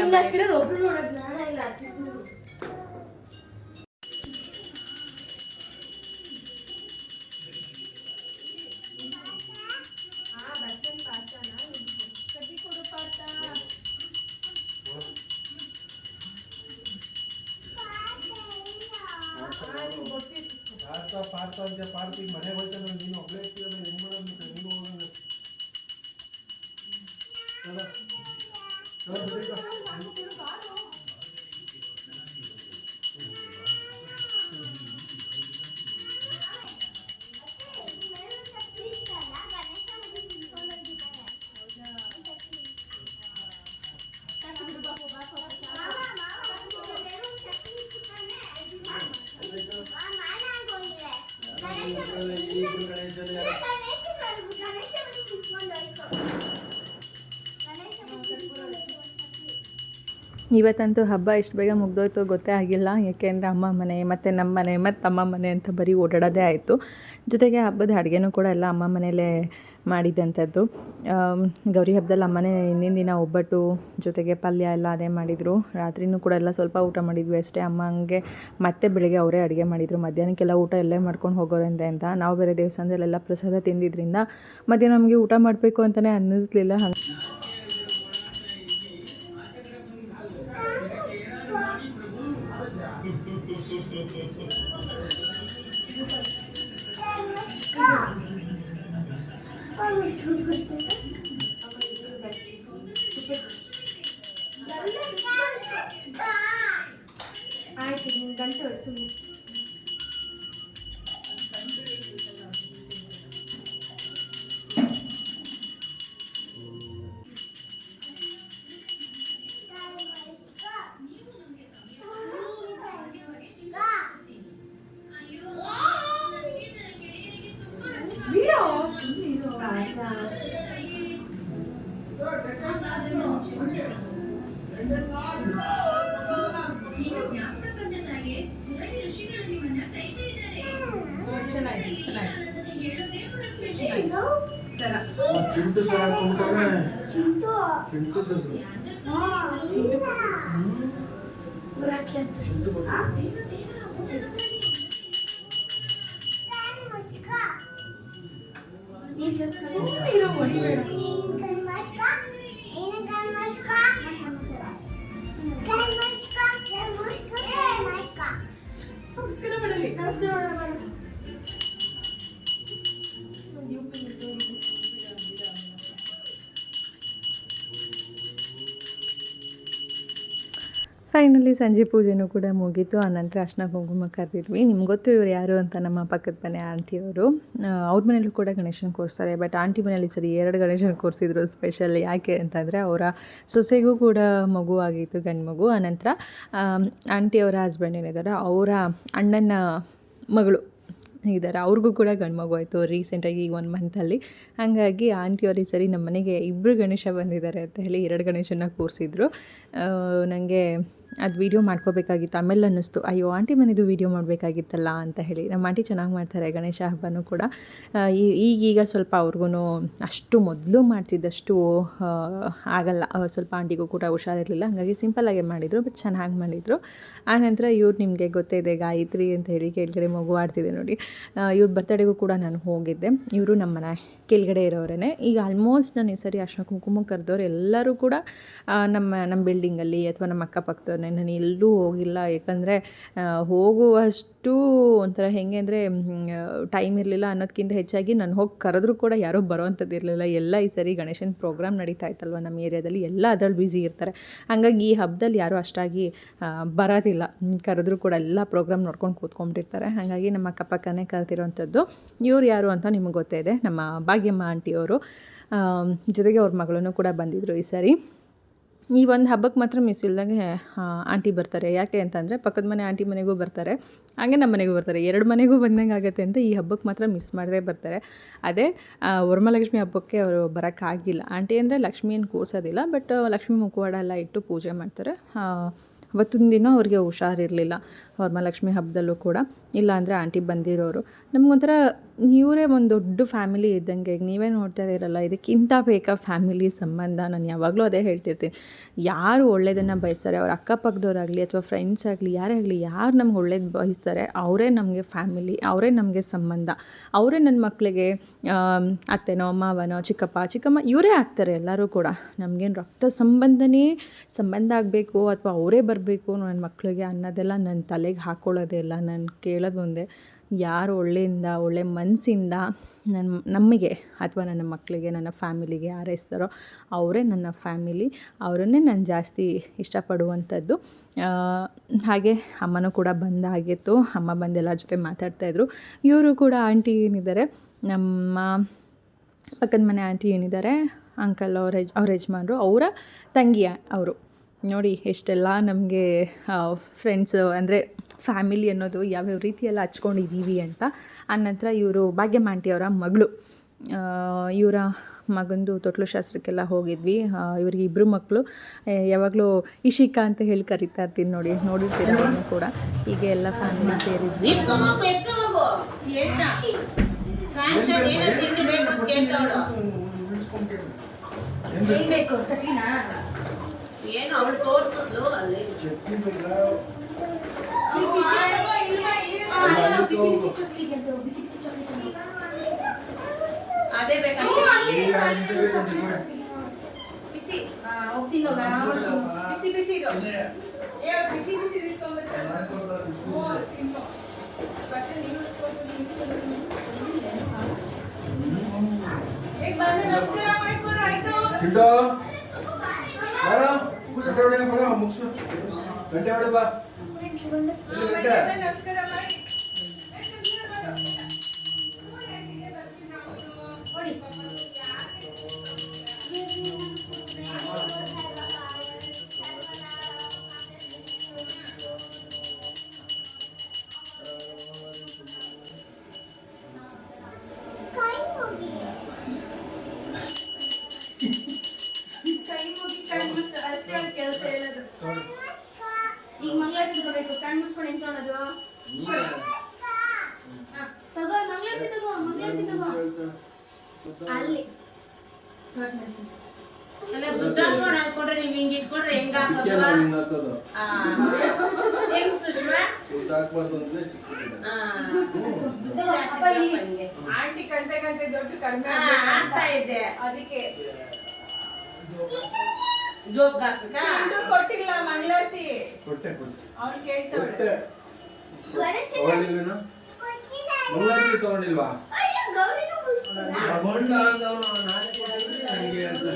ಪಾರ್ಥ ಪಾರ್ಥ ಅಂತ ಪಾರ್ತಿ ಮನೆ ಹೋಯ್ತಾನೆ ನೀನು ಒಬ್ಬಳೇ ಇವತ್ತಂತೂ ಹಬ್ಬ ಎಷ್ಟು ಬೇಗ ಮುಗ್ದೋಯ್ತು ಗೊತ್ತೇ ಆಗಿಲ್ಲ. ಯಾಕೆಂದರೆ ಅಮ್ಮ ಮನೆ, ಮತ್ತು ನಮ್ಮ ಮನೆ, ಮತ್ತು ಅಮ್ಮ ಮನೆ ಅಂತ ಬರೀ ಓಡಾಡೋದೇ ಆಯಿತು. ಜೊತೆಗೆ ಹಬ್ಬದ ಅಡುಗೆನೂ ಕೂಡ ಎಲ್ಲ ಅಮ್ಮ ಮನೆಯಲ್ಲೇ ಮಾಡಿದ್ದಂಥದ್ದು ಗೌರಿ ಹಬ್ಬದಲ್ಲಿ ಅಮ್ಮನೇ ಹಿಂದಿನ ದಿನ ಒಬ್ಬಟ್ಟು, ಜೊತೆಗೆ ಪಲ್ಯ ಎಲ್ಲ ಅದೇ ಮಾಡಿದರು. ರಾತ್ರಿನೂ ಕೂಡ ಎಲ್ಲ ಸ್ವಲ್ಪ ಊಟ ಮಾಡಿದ್ವಿ ಅಷ್ಟೇ. ಅಮ್ಮ ಹಂಗೆ ಮತ್ತೆ ಬೆಳಿಗ್ಗೆ ಅವರೇ ಅಡುಗೆ ಮಾಡಿದರು. ಮಧ್ಯಾಹ್ನಕ್ಕೆಲ್ಲ ಊಟ ಎಲ್ಲೇ ಮಾಡ್ಕೊಂಡು ಹೋಗೋರಂತೆ ಅಂತ. ನಾವು ಬೇರೆ ದೇವಸ್ಥಾನದಲ್ಲೆಲ್ಲ ಪ್ರಸಾದ ತಿಂದಿದ್ದರಿಂದ ಮಧ್ಯಾಹ್ನ ನಮಗೆ ಊಟ ಮಾಡಬೇಕು ಅಂತಲೇ ಅನ್ನಿಸ್ಲಿಲ್ಲ. ಹಾಗೆ ಚಿಂಟು ಸರ್ ಹಾಕೊಂಡ್ಬಿಟ್ಟಾನೆ ಚಿಂಟು ಚಿಂಟುದದ್ದು ಹಾ ಚಿಂಟು ಊರಾಕಿ ಅಂತ ಚಿಂಟು ಬಂದು ಫೈನಲಿ ಸಂಜೆ ಪೂಜೆನೂ ಕೂಡ ಮುಗೀತು. ಆನಂತರ ಅರ್ಶನ ಕುಂಕುಮ ಕರೆದಿದ್ವಿ. ನಿಮ್ಗೆ ಗೊತ್ತು ಇವ್ರು ಯಾರು ಅಂತ ನಮ್ಮ ಪಕ್ಕದ ಮನೆ ಆಂಟಿಯವರು. ಅವ್ರ ಮನೇಲೂ ಕೂಡ ಗಣೇಶನ ಕೂರಿಸ್ತಾರೆ. ಬಟ್ ಆಂಟಿ ಮನೇಲಿ ಸರಿ ಎರಡು ಗಣೇಶನ ಕೂರಿಸಿದ್ರು ಸ್ಪೆಷಲ್ ಯಾಕೆ ಅಂತಂದರೆ ಅವರ ಸೊಸೆಗೂ ಕೂಡ ಮಗು ಆಗಿತ್ತು ಗಂಡು ಮಗು ಆನಂತರ ಆಂಟಿಯವರ ಹಸ್ಬೆಂಡ್ ಏನಿದ್ದಾರೆ ಅವರ ಅಣ್ಣನ ಮಗಳು ಇದ್ದಾರೆ ಅವ್ರಿಗೂ ಕೂಡ ಗಂಡು ಮಗು ಆಯಿತು ರೀಸೆಂಟಾಗಿ ಈಗ ಒನ್ ಮಂತಲ್ಲಿ ಹಾಗಾಗಿ ಆಂಟಿಯವ್ರಿಗೆ ಸರಿ ನಮ್ಮ ಮನೆಗೆ ಇಬ್ಬರು ಗಣೇಶ ಬಂದಿದ್ದಾರೆ ಅಂತ ಹೇಳಿ ಎರಡು ಗಣೇಶನ ಕೂರಿಸಿದ್ರು. ನನಗೆ ಅದು ವೀಡಿಯೋ ಮಾಡ್ಕೋಬೇಕಾಗಿತ್ತು. ಆಮೇಲೆ ಅನ್ನಿಸ್ತು, ಅಯ್ಯೋ, ಆಂಟಿ ಮನೆದು ವೀಡಿಯೋ ಮಾಡಬೇಕಾಗಿತ್ತಲ್ಲ? ಅಂತ ಹೇಳಿ. ನಮ್ಮ ಆಂಟಿ ಚೆನ್ನಾಗಿ ಮಾಡ್ತಾರೆ, ಗಣೇಶ ಹಬ್ಬನೂ ಕೂಡ. ಈಗೀಗ ಸ್ವಲ್ಪ ಅವ್ರಿಗೂ ಅಷ್ಟು ಮೊದಲು ಮಾಡ್ತಿದ್ದಷ್ಟು ಆಗಲ್ಲ. ಸ್ವಲ್ಪ ಆಂಟಿಗೂ ಕೂಡ ಹುಷಾರಿರಲಿಲ್ಲ. ಹಾಗಾಗಿ ಸಿಂಪಲ್ಲಾಗೆ ಮಾಡಿದರು ಬಟ್ ಚೆನ್ನಾಗಿ ಮಾಡಿದರು. ಆನಂತರ ಇವ್ರು ನಿಮಗೆ ಗೊತ್ತೇ ಇದೆ, ಗಾಯತ್ರಿ ಅಂತ ಹೇಳಿ ಕೆಳಗಡೆ ಮಗು ಆಡ್ತಿದೆ ನೋಡಿ. ಇವ್ರ ಬರ್ತಡೆಗೂ ಕೂಡ ನಾನು ಹೋಗಿದ್ದೆ. ಇವರು ನಮ್ಮ ಮನೆ ಕೆಳಗಡೆ ಇರೋರೇ ಈಗ ಆಲ್ಮೋಸ್ಟ್ ನಾನು ಈ ಸರಿ ಅಶೋಕ್ ಕುಂಕುಮ ಕರೆದವ್ರು ಎಲ್ಲರೂ ಕೂಡ ನಮ್ಮ ನಮ್ಮ ಬಿಲ್ಡಿಂಗಲ್ಲಿ ಅಥವಾ ನಮ್ಮ ಅಕ್ಕಪಕ್ಕದವ್ರನ್ನೇ ನಾನು ಎಲ್ಲೂ ಹೋಗಿಲ್ಲ. ಯಾಕಂದರೆ ಹೋಗುವಷ್ಟು ಒಂಥರ ಹೆಂಗೆ ಅಂದರೆ ಟೈಮ್ ಇರಲಿಲ್ಲ ಅನ್ನೋದಕ್ಕಿಂತ ಹೆಚ್ಚಾಗಿ ನಾನು ಹೋಗಿ ಕರೆದ್ರೂ ಕೂಡ ಯಾರೂ ಬರೋವಂಥದ್ದು ಇರಲಿಲ್ಲ. ಎಲ್ಲ ಈ ಸರಿ ಗಣೇಶನ ಪ್ರೋಗ್ರಾಮ್ ನಡೀತಾ ಇತ್ತಲ್ವ ನಮ್ಮ ಏರಿಯಾದಲ್ಲಿ? ಎಲ್ಲ ಅದ್ರಲ್ಲಿ ಬ್ಯುಸಿ ಇರ್ತಾರೆ. ಹಾಗಾಗಿ ಈ ಹಬ್ಬದಲ್ಲಿ ಯಾರೂ ಅಷ್ಟಾಗಿ ಬರೋದಿಲ್ಲ. ಕರೆದ್ರೂ ಕೂಡ ಎಲ್ಲ ಪ್ರೋಗ್ರಾಮ್ ನೋಡ್ಕೊಂಡು ಕೂತ್ಕೊಂಡಿರ್ತಾರೆ ಹಾಗಾಗಿ ನಮ್ಮ ಅಕ್ಕಪಕ್ಕನೇ ಕರೆದಿರೋವಂಥದ್ದು ಇವ್ರು ಯಾರು ಅಂತ ನಿಮಗೆ ಗೊತ್ತೇ ಇದೆ. ನಮ್ಮ ಭಾಗ್ಯಮ್ಮ ಆಂಟಿಯವರು ಜೊತೆಗೆ ಅವ್ರ ಮಗಳೂ ಕೂಡ ಬಂದಿದ್ದರು ಈ ಸರಿ. ಈ ಒಂದು ಹಬ್ಬಕ್ಕೆ ಮಾತ್ರ ಮಿಸ್ ಇಲ್ದಂಗೆ ಆಂಟಿ ಬರ್ತಾರೆ. ಯಾಕೆ ಅಂತಂದರೆ, ಪಕ್ಕದ ಮನೆ ಆಂಟಿ ಮನೆಗೂ ಬರ್ತಾರೆ. ಹಾಗೆ ನಮ್ಮ ಮನೆಗೂ ಬರ್ತಾರೆ. ಎರಡು ಮನೆಗೂ ಬಂದಂಗೆ ಆಗುತ್ತೆ ಅಂತ ಈ ಹಬ್ಬಕ್ಕೆ ಮಾತ್ರ ಮಿಸ್ ಮಾಡದೇ ಬರ್ತಾರೆ. ಅದೇ ವರಮಹಾಲಕ್ಷ್ಮಿ ಹಬ್ಬಕ್ಕೆ ಅವರು ಬರೋಕ್ಕಾಗಿಲ್ಲ. ಆಂಟಿ ಅಂದರೆ ಲಕ್ಷ್ಮಿಯನ್ನು ಕೂರಿಸೋದಿಲ್ಲ ಬಟ್ ಲಕ್ಷ್ಮಿ ಮುಖವಾಡ ಎಲ್ಲ ಇಟ್ಟು ಪೂಜೆ ಮಾಡ್ತಾರೆ. ಅವತ್ತೊಂದು ದಿನ ಅವ್ರಿಗೆ ಹುಷಾರಿರಲಿಲ್ಲ. ವರಮಹಾಲಕ್ಷ್ಮಿ ಹಬ್ಬದಲ್ಲೂ ಕೂಡ ಇಲ್ಲ ಅಂದರೆ ಆಂಟಿ ಬಂದಿರೋರು. ನಮಗೊಂಥರ ಇವರೇ ಒಂದು ದೊಡ್ಡ ಫ್ಯಾಮಿಲಿ ಇದ್ದಂಗೆ ನೀವೇ ನೋಡ್ತಾ ಇರಲ್ಲ ಇದಕ್ಕಿಂತ ಬೇಕಾ ಫ್ಯಾಮಿಲಿ ಸಂಬಂಧ ನಾನು ಯಾವಾಗಲೂ ಅದೇ ಹೇಳ್ತಿರ್ತೀನಿ. ಯಾರು ಒಳ್ಳೆಯದನ್ನು ಬಯಸ್ತಾರೆ, ಅವ್ರ ಅಕ್ಕಪಕ್ಕದವ್ರಾಗಲಿ ಅಥವಾ ಫ್ರೆಂಡ್ಸ್ ಆಗಲಿ, ಯಾರೇ ಆಗಲಿ, ಯಾರು ನಮ್ಗೆ ಒಳ್ಳೇದು ಬಯಸ್ತಾರೆ, ಅವರೇ ನಮಗೆ ಫ್ಯಾಮಿಲಿ, ಅವರೇ ನಮಗೆ ಸಂಬಂಧ. ಅವರೇ ನನ್ನ ಮಕ್ಕಳಿಗೆ ಅತ್ತೆನೋ, ಮಾವನೋ, ಚಿಕ್ಕಪ್ಪ, ಚಿಕ್ಕಮ್ಮ, ಇವರೇ ಆಗ್ತಾರೆ ಎಲ್ಲರೂ ಕೂಡ. ನಮಗೇನು ರಕ್ತ ಸಂಬಂಧನೇ ಸಂಬಂಧ ಆಗಬೇಕು ಅಥವಾ ಅವರೇ ಬರಬೇಕು ನನ್ನ ಮಕ್ಕಳಿಗೆ ಅನ್ನೋದೆಲ್ಲ ನನ್ನ ತಲೆಗೆ ಹಾಕ್ಕೊಳ್ಳೋದೇ ಇಲ್ಲ. ನಾನು ಕೇಳೋದು ಒಂದೇ, ಯಾರು ಒಳ್ಳೆಯಿಂದ, ಒಳ್ಳೆ ಮನಸ್ಸಿಂದ ನನ್ನ ನಮಗೆ ಅಥವಾ ನನ್ನ ಮಕ್ಕಳಿಗೆ ನನ್ನ ಫ್ಯಾಮಿಲಿಗೆ ಹಾರೈಸ್ತಾರೋ ಅವರೇ ನನ್ನ ಫ್ಯಾಮಿಲಿ. ಅವರನ್ನೇ ನಾನು ಜಾಸ್ತಿ ಇಷ್ಟಪಡುವಂಥದ್ದು. ಹಾಗೆ ಅಮ್ಮನೂ ಕೂಡ ಬಂದಾಗಿತ್ತು ಅಮ್ಮ ಬಂದು ಎಲ್ಲರ ಜೊತೆ ಮಾತಾಡ್ತಾಯಿದ್ರು ಇವರು ಕೂಡ ಆಂಟಿ ಏನಿದ್ದಾರೆ ನಮ್ಮ ಪಕ್ಕದ ಮನೆ ಆಂಟಿ ಏನಿದ್ದಾರೆ ಅಂಕಲ್ ಅವ್ರ ಯಜ್, ಅವ್ರ ಯಜಮಾನರು, ಅವರ ತಂಗಿಯ, ಅವರು. ನೋಡಿ, ಎಷ್ಟೆಲ್ಲ ನಮಗೆ ಫ್ರೆಂಡ್ಸು ಅಂದರೆ ಫ್ಯಾಮಿಲಿ ಅನ್ನೋದು ಯಾವ್ಯಾವ ರೀತಿಯೆಲ್ಲ ಹಚ್ಕೊಂಡಿದ್ದೀವಿ ಅಂತ. ಆನಂತರ ಇವರು ಭಾಗ್ಯಮ್ಮ ಅವರ ಮಗಳು. ಇವರ ಮಗಂದು ತೊಟ್ಲು ಶಾಸ್ತ್ರಕ್ಕೆಲ್ಲ ಹೋಗಿದ್ವಿ. ಇವರಿಗೆ ಇಬ್ಬರು ಮಕ್ಕಳು ಯಾವಾಗಲೂ ಇಶಿಕಾ ಅಂತ ಹೇಳಿ ಕರಿತಾ ಇರ್ತೀನಿ ನೋಡಿ ನೋಡಿರ್ತೀರ ಅವ್ರನ್ನೂ ಕೂಡ. ಹೀಗೆ ಎಲ್ಲ ಫ್ಯಾಮಿಲಿ ಸೇರಿದ್ವಿ. ಏನ್ ಬೇಕು? ಚಟ್ನಿನಾ? ಏನು ಅವಳು ತೋರ್ಸಿದ್ಲು ಅಲ್ಲಿ ಚಟ್ನಿ ಬೇಕಾ ಆ, ಅಲ್ಲ, ಬಿಸಿ ಬಿಸಿ ಚಕ್ಲಿ ಇದೆ ಅದು, ಬಿಸಿ ಬಿಸಿ ಚಕ್ಲಿ ತಂದು. ಅದೇ ಬೇಕಾಗಿಲ್ಲ ಈಗ ಇಂಥವೇ ಚಟ್ನಿ ಕೊಡು. ಬಿಸಿ ಆ, ಹೋಗ್ತೀನಿ ಹೋಗ ಬಿಸಿ ಬಿಸಿ ಇದು ತಿನ್ನೆ. ಏ, ಬಿಸಿ ಬಿಸಿ ಇಸ್ಕೊಂಡ್ಬರ್ತಾರೆ. ನಾನೇ ಕೊಡ್ತಾರೆ ಬಿಸ್ಕುಟ್. ತಿನ್ನು. ಬಟ್ಟೆ ನೀನು ಉಜ್ಕೊಂಡು ನೀನು ಉಜ್ಕೊಂಡು. ಈಗ ಬಂದು ನಮಸ್ಕಾರ ಮಾಡ್ಕೊಡು, ಆಯ್ತು? ಚಿಂಟು ಬಾರ ಗಂಟೆ ಹೊಡೆ ಬರ ಮುಗಿಸು ಗಂಟೆ ಹೊಡೆ ಬಾ ಎಲ್ಲಿ ಗಂಟೆ ನಮಸ್ಕಾರ ಮಾಡಿ ಹಾಕ್ಬೇಕಾ ಕೊಟ್ಟಿಲ್ಲ ಮಂಗಳಾರತಿ. ಕೊಟ್ಟೆ ಕೊಟ್ಟೆ. ತಗೊಂಡಿಲ್ವೇನೋ? ಮಂಗಳಾರತಿ ತಗೊಂಡಿಲ್ವಾ? ನಾನೇ ಕೊಟ್ಟಿದ್ದೀನಿ ನನಗೆ ಅಂತ.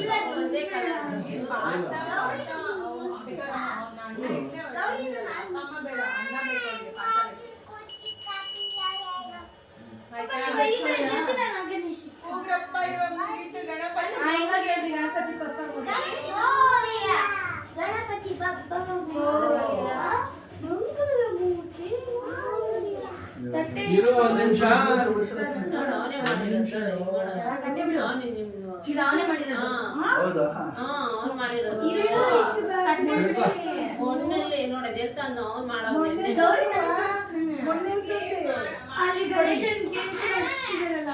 ನಡೆಸ್ತಿದಾರಲ್ಲ.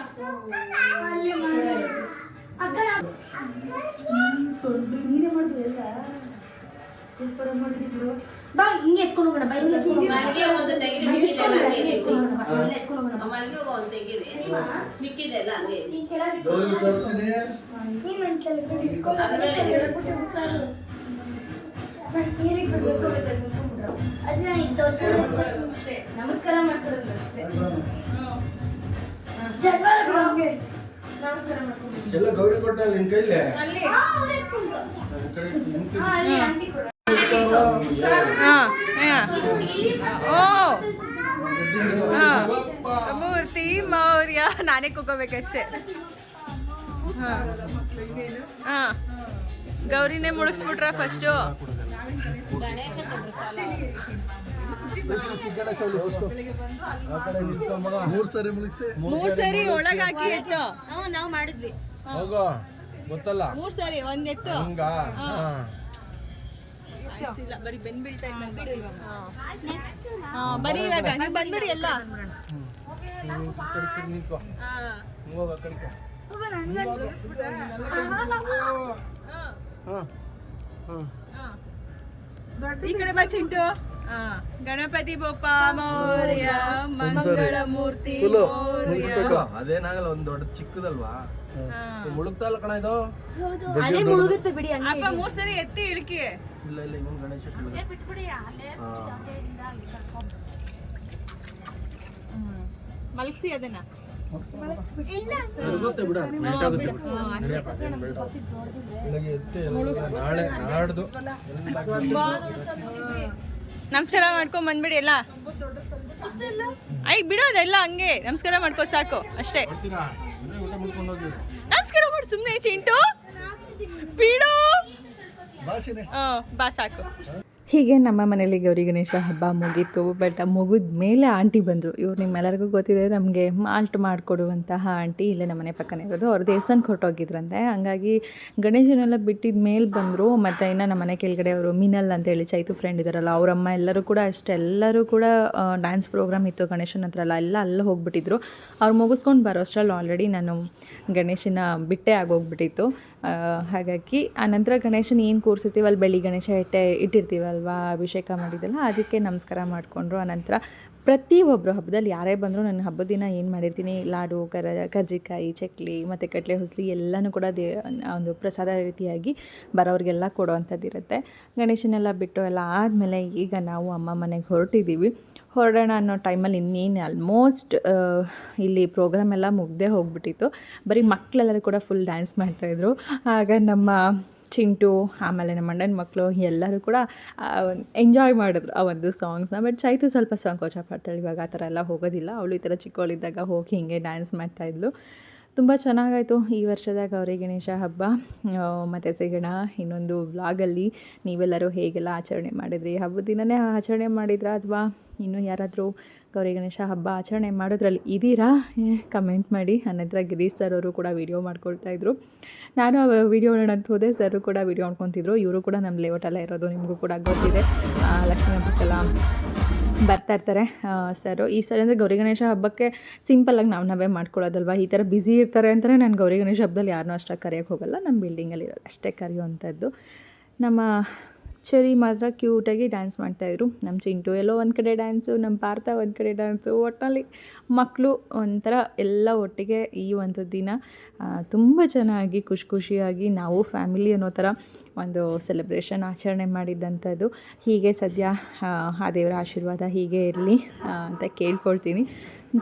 ಅಲ್ಲಿ ಮಾಡಿದ್ರು. ಬಾ ಹಿಂಗೆ ಎತ್ಕೊಂಡು ಹೋಗೋಣ ಬಾ ಹಿಂಗೆ ಎತ್ಕೊಂಡು ಹೋಗೋಣ. ಮಲ್ಲಿಗೆ ಒಂದು ತೆಗಿರಿ ಎತ್ಕೊಂಡು ಹೋಗೋಣ, ಮಿಕ್ಕಿದೆಲ್ಲ ಹಿಂಗೆ ಎತ್ಕೊಂಡು ಹಂಗೆ ಹೋಗೋಣ. ಇಲ್ಲೇ ಎತ್ಕೊಂಡು ಹೋಗೋಣ ಬಾ. ಮಲ್ಲಿಗೆ ಹೂವು ಒಂದು ತೆಗಿರಿ ಮಿಕ್ಕಿದೆಲ್ಲ ಹಂಗೆ ಈ ಕೆಳಗೆ ಗೌರಿ ತರ್ತೀನಿ ನೀನ್ ನನ್ ಕೆಳಗಡೆ ಇಟ್ಕೊಂಡು ಅದ್ರ ಮೇಲೆ ಇಡು. ಬಿಟ್ಟು ಬಿಸಾಡು. ನಾನ್ ನೀರಿಗೆ ಬಿಡ್ಬೇಕು. ನಮಸ್ಕಾರ ಮಾಡ್ಕೊಳ್ಳೋದು ಅಷ್ಟೇ. ಜಗಳ ನಮಸ್ಕಾರ ಎಲ್ಲ ಗೌರಿ ಕೊಟ್ಟ ನಿನ್ ಕೈಲೇ? ಮೂರ್ತಿ ಮೌರ್ಯ. ನಾನೇ ಕುಕ್ಕೋಬೇಕಷ್ಟೇ ಗೌರಿನೇ ಮುಳುಗಿಸ್ಬಿಟ್ರ ಫಸ್ಟು ಮೂರ್ ಸರಿ ಮುಗಿಸಿ. ಮೂರು ಸರಿ ಒಳಗೆ ಹಾಕಿ ಎತ್ತು. ನಾವು ಮಾಡಿದ್ವಿ. ಹೋಗೋ ಗೊತ್ತಲ್ಲ? ಮೂರು ಸರಿ ಒಂದ್ ಎತ್ತು. ಹಂಗ? ಬರೀ ಬೆನ್ ಬೀಳ್ತಾ ಇದ್ದಂಗೆ ಹಾಂ ಬರೀ ಇವಾಗ. ನೀವು ಬಂದ್ಬಿಡಿ ಎಲ್ಲ. ಹಾ. ಹಾ. ಈ ಕಡೆ ಬಾ ಚಿಂಟು. ಗಣಪತಿ ಬೊಪ್ಪ ಮೌರ್ಯ ಮಂಗಳ ಮೂರ್ತಿ ಮೌರ್ಯ. ಅದೇನಾಗಲ್ಲ ಒಂದ್ ದೊಡ್ಡ ಚಿಕ್ಕದಲ್ವಾ? ಮುಳುಗ್ತಲ್ಲ ಕಣ ಇದು? ಅದೇ ಮುಳುಗುತ್ತೆ ಬಿಡಿ ಅಪ್ಪ ಮೂರ್ ಸರಿ ಎತ್ತಿ ಇಳಿಕೆ. ಇಲ್ಲ ಇಲ್ಲ ಇವನ್ ಗಣೇಶ ಮಲಗಿಸಿ ಅದನ್ನ. ಗೊತ್ತೆ ಬಿಡ ಲೇಟ್ ಆಗುತ್ತೆ ಬಿಡು. ಬೆಳಗ್ಗೆ ಎತ್ತೆ ಎಲ್ಲ ನಾಳೆ ನಾಡ್ದು. ನಮಸ್ಕಾರ ಮಾಡ್ಕೊಂಡ್ ಬಂದ್ಬಿಡಿ ಎಲ್ಲ. ಐ ಬಿಡೋದೆಲ್ಲ ಹಂಗೆ. ನಮಸ್ಕಾರ ಮಾಡ್ಕೋ ಸಾಕು. ಅಷ್ಟೇ. ನಮಸ್ಕಾರ ಮಾಡಿ ಸುಮ್ಮನೆ ಚಿಂಟು. ಬಿಡು. ಬಾ ಸಾಕು. ಹೀಗೆ ನಮ್ಮ ಮನೇಲಿ ಗೌರಿ ಗಣೇಶ ಹಬ್ಬ ಮುಗೀತು ಬಟ್ ಮುಗಿದ ಮೇಲೆ ಆಂಟಿ ಬಂದರು. ಇವ್ರು ನಿಮ್ಮೆಲ್ಲರಿಗೂ ಗೊತ್ತಿದೆ, ನಮಗೆ ಮಾಲ್ಟ್ ಮಾಡಿಕೊಡುವಂತಹ ಆಂಟಿ ಇಲ್ಲೇ ನಮ್ಮ ಮನೆ ಪಕ್ಕನೇ ಇರೋದು. ಅವ್ರು ದೇವಸ್ಥಾನಕ್ಕೆ ಹೊರಟೋಗಿದ್ರಂತೆ. ಹಂಗಾಗಿ ಗಣೇಶನೆಲ್ಲ ಬಿಟ್ಟಿದ ಮೇಲೆ ಬಂದರು. ಮತ್ತು ಇನ್ನು ನಮ್ಮ ಮನೆ ಕೆಳಗಡೆ ಅವರು ಮಿನಲ್ ಅಂತೇಳಿ ಚೈತು ಫ್ರೆಂಡ್ ಇದ್ದಾರಲ್ಲ, ಅವರಮ್ಮ ಎಲ್ಲರೂ ಕೂಡ ಅಷ್ಟೆಲ್ಲರೂ ಕೂಡ ಡ್ಯಾನ್ಸ್ ಪ್ರೋಗ್ರಾಮ್ ಇತ್ತು ಗಣೇಶನ ಹತ್ರ ಎಲ್ಲ ಎಲ್ಲ ಅಲ್ಲೇ ಹೋಗಿಬಿಟ್ಟಿದ್ರು. ಅವ್ರು ಮುಗಿಸ್ಕೊಂಡು ಬರೋ ಅಷ್ಟರಲ್ಲಿ ಆಲ್ರೆಡಿ ನಾನು ಗಣೇಶನ ಬಿಟ್ಟೆ ಆಗೋಗ್ಬಿಟ್ಟಿತ್ತು. ಹಾಗಾಗಿ ಆನಂತರ ಗಣೇಶನ ಏನು ಕೂರಿಸಿರ್ತೀವಿ ಅಲ್ಲಿ ಬೆಳ್ಳಿ ಗಣೇಶ ಇಟ್ಟೆ, ಇಟ್ಟಿರ್ತೀವಲ್ವಾ ಅಭಿಷೇಕ ಮಾಡಿದ್ದಲ್ಲ, ಅದಕ್ಕೆ ನಮಸ್ಕಾರ ಮಾಡಿಕೊಂಡ್ರು. ಆನಂತರ ಪ್ರತಿಯೊಬ್ಬರು ಹಬ್ಬದಲ್ಲಿ ಯಾರೇ ಬಂದರೂ ನನ್ನ ಹಬ್ಬದ ದಿನ ಏನು ಮಾಡಿರ್ತೀನಿ, ಲಾಡು, ಕರ, ಕರ್ಜಿಕಾಯಿ, ಚಕ್ಲಿ, ಮತ್ತು ಕಡಲೆ ಹುಸ್ಲಿ ಎಲ್ಲನೂ ಕೂಡ ದೇ, ಒಂದು ಪ್ರಸಾದ ರೀತಿಯಾಗಿ ಬರೋರಿಗೆಲ್ಲ ಕೊಡೋವಂಥದ್ದು ಇರುತ್ತೆ ಗಣೇಶನೆಲ್ಲ ಬಿಟ್ಟು ಎಲ್ಲ ಆದಮೇಲೆ ಈಗ ನಾವು ಅಮ್ಮ ಮನೆಗೆ ಹೊರಟಿದ್ದೀವಿ ಹೊರಡೋಣ ಅನ್ನೋ ಟೈಮಲ್ಲಿ ಇನ್ನೇನು ಆಲ್ಮೋಸ್ಟ್ ಇಲ್ಲಿ ಪ್ರೋಗ್ರಾಮ್ ಎಲ್ಲ ಮುಗ್ದೇ ಹೋಗ್ಬಿಟ್ಟಿತ್ತು. ಬರೀ ಮಕ್ಕಳೆಲ್ಲರೂ ಕೂಡ ಫುಲ್ ಡ್ಯಾನ್ಸ್ ಮಾಡ್ತಾಯಿದ್ರು ಆಗ ನಮ್ಮ ಚಿಂಟು, ಆಮೇಲೆ ನಮ್ಮ ಅಣ್ಣನ ಮಕ್ಕಳು ಎಲ್ಲರೂ ಕೂಡ ಎಂಜಾಯ್ ಮಾಡಿದ್ರು ಆ ಒಂದು ಸಾಂಗ್ಸ್ನ ಬಟ್ ಚೈತು ಸ್ವಲ್ಪ ಸಂಕೋಚ ಪಡ್ತಾಳೆ ಇವಾಗ ಆ ಥರ ಎಲ್ಲ ಹೋಗೋದಿಲ್ಲ. ಅವಳು ಈ ಥರ ಚಿಕ್ಕವಳಿದ್ದಾಗ ಹೋಗಿ ಹೀಗೆ ಡ್ಯಾನ್ಸ್ ಮಾಡ್ತಾಯಿದ್ಲು ತುಂಬ ಚೆನ್ನಾಗಾಯಿತು ಈ ವರ್ಷದ ಗೌರಿ ಗಣೇಶ ಹಬ್ಬ. ಮತ್ತು ಸಿಗೋಣ. ಇನ್ನೊಂದು ವ್ಲಾಗಲ್ಲಿ ನೀವೆಲ್ಲರೂ ಹೇಗೆಲ್ಲ ಆಚರಣೆ ಮಾಡಿದ್ರಿ? ಹಬ್ಬದ ದಿನನೇ ಆಚರಣೆ ಮಾಡಿದ್ರಾ ಅಥವಾ ಇನ್ನೂ ಯಾರಾದರೂ ಗೌರಿ ಗಣೇಶ ಹಬ್ಬ ಆಚರಣೆ ಮಾಡೋದ್ರಲ್ಲಿ ಇದ್ದೀರಾ? ಕಮೆಂಟ್ ಮಾಡಿ. ಅನಂತರ ಗಿರೀಶ್ ಸರ್ ಅವರು ಕೂಡ ವೀಡಿಯೋ ಮಾಡ್ಕೊಳ್ತಾಯಿದ್ರು ನಾನು ವೀಡಿಯೋ ನೋಡೋಂತ ಹೋದೆ. ಸರ್ ಕೂಡ ವೀಡಿಯೋ ಮಾಡ್ಕೊತಿದ್ರು ಇವರು ಕೂಡ ನಮ್ಮ ಲೇಔಟಲ್ಲೇ ಇರೋದು. ನಿಮಗೂ ಕೂಡ ಗೊತ್ತಿದೆ. ಲಕ್ಷ್ಮೀ ಹಬ್ಬಕ್ಕೆಲ್ಲ ಬರ್ತಾ ಇರ್ತಾರೆ. ಸರು ಈ ಸರಿ ಅಂದರೆ ಗೌರಿ ಗಣೇಶ ಹಬ್ಬಕ್ಕೆ ಸಿಂಪಲ್ಲಾಗಿ ನಾವು ನಾವೇ ಮಾಡ್ಕೊಳ್ಳೋದಲ್ವ? ಈ ಥರ ಬ್ಯುಸಿ ಇರ್ತಾರೆ ಅಂತಲೇ ನಾನು ಗೌರಿ ಗಣೇಶ ಹಬ್ಬದಲ್ಲಿ ಯಾರನ್ನೂ ಅಷ್ಟಾಗಿ ಕರೆಯೋಕ್ಕೆ ಹೋಗಲ್ಲ. ನಮ್ಮ ಬಿಲ್ಡಿಂಗಲ್ಲಿ ಅಷ್ಟೇ ಕರೆಯುವಂಥದ್ದು ನಮ್ಮ ಚರಿ ಮಾತ್ರ ಕ್ಯೂಟಾಗಿ ಡ್ಯಾನ್ಸ್ ಮಾಡ್ತಾಯಿದ್ರು. ನಮ್ಮ ಚಿಂಟು ಎಲ್ಲೋ ಒಂದು ಕಡೆ ಡ್ಯಾನ್ಸು ನಮ್ಮ ಪಾರ್ಥ ಒಂದು ಕಡೆ ಡ್ಯಾನ್ಸು ಒಟ್ಟಿನಲ್ಲಿ ಮಕ್ಕಳು ಒಂಥರ ಎಲ್ಲ ಒಟ್ಟಿಗೆ ಈ ಒಂದು ದಿನ ತುಂಬ ಚೆನ್ನಾಗಿ ಖುಷಿ ಖುಷಿಯಾಗಿ ನಾವು ಫ್ಯಾಮಿಲಿ ಅನ್ನೋ ಥರ ಒಂದು ಸೆಲೆಬ್ರೇಷನ್ ಆಚರಣೆ ಮಾಡಿದ್ದಂಥದ್ದು. ಹೀಗೆ ಸದ್ಯ ಆ, ದೇವರ ಆಶೀರ್ವಾದ ಹೀಗೆ ಇರಲಿ ಅಂತ ಕೇಳ್ಕೊಳ್ತೀನಿ.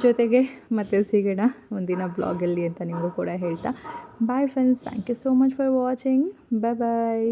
ಜೊತೆಗೆ ಮತ್ತೆ ಸಿಗೋಣ ಒಂದಿನ ಬ್ಲಾಗಲ್ಲಿ ಅಂತ ನಿಮಗೂ ಕೂಡ ಹೇಳ್ತಾ. Bye friends thank you so much for watching bye bye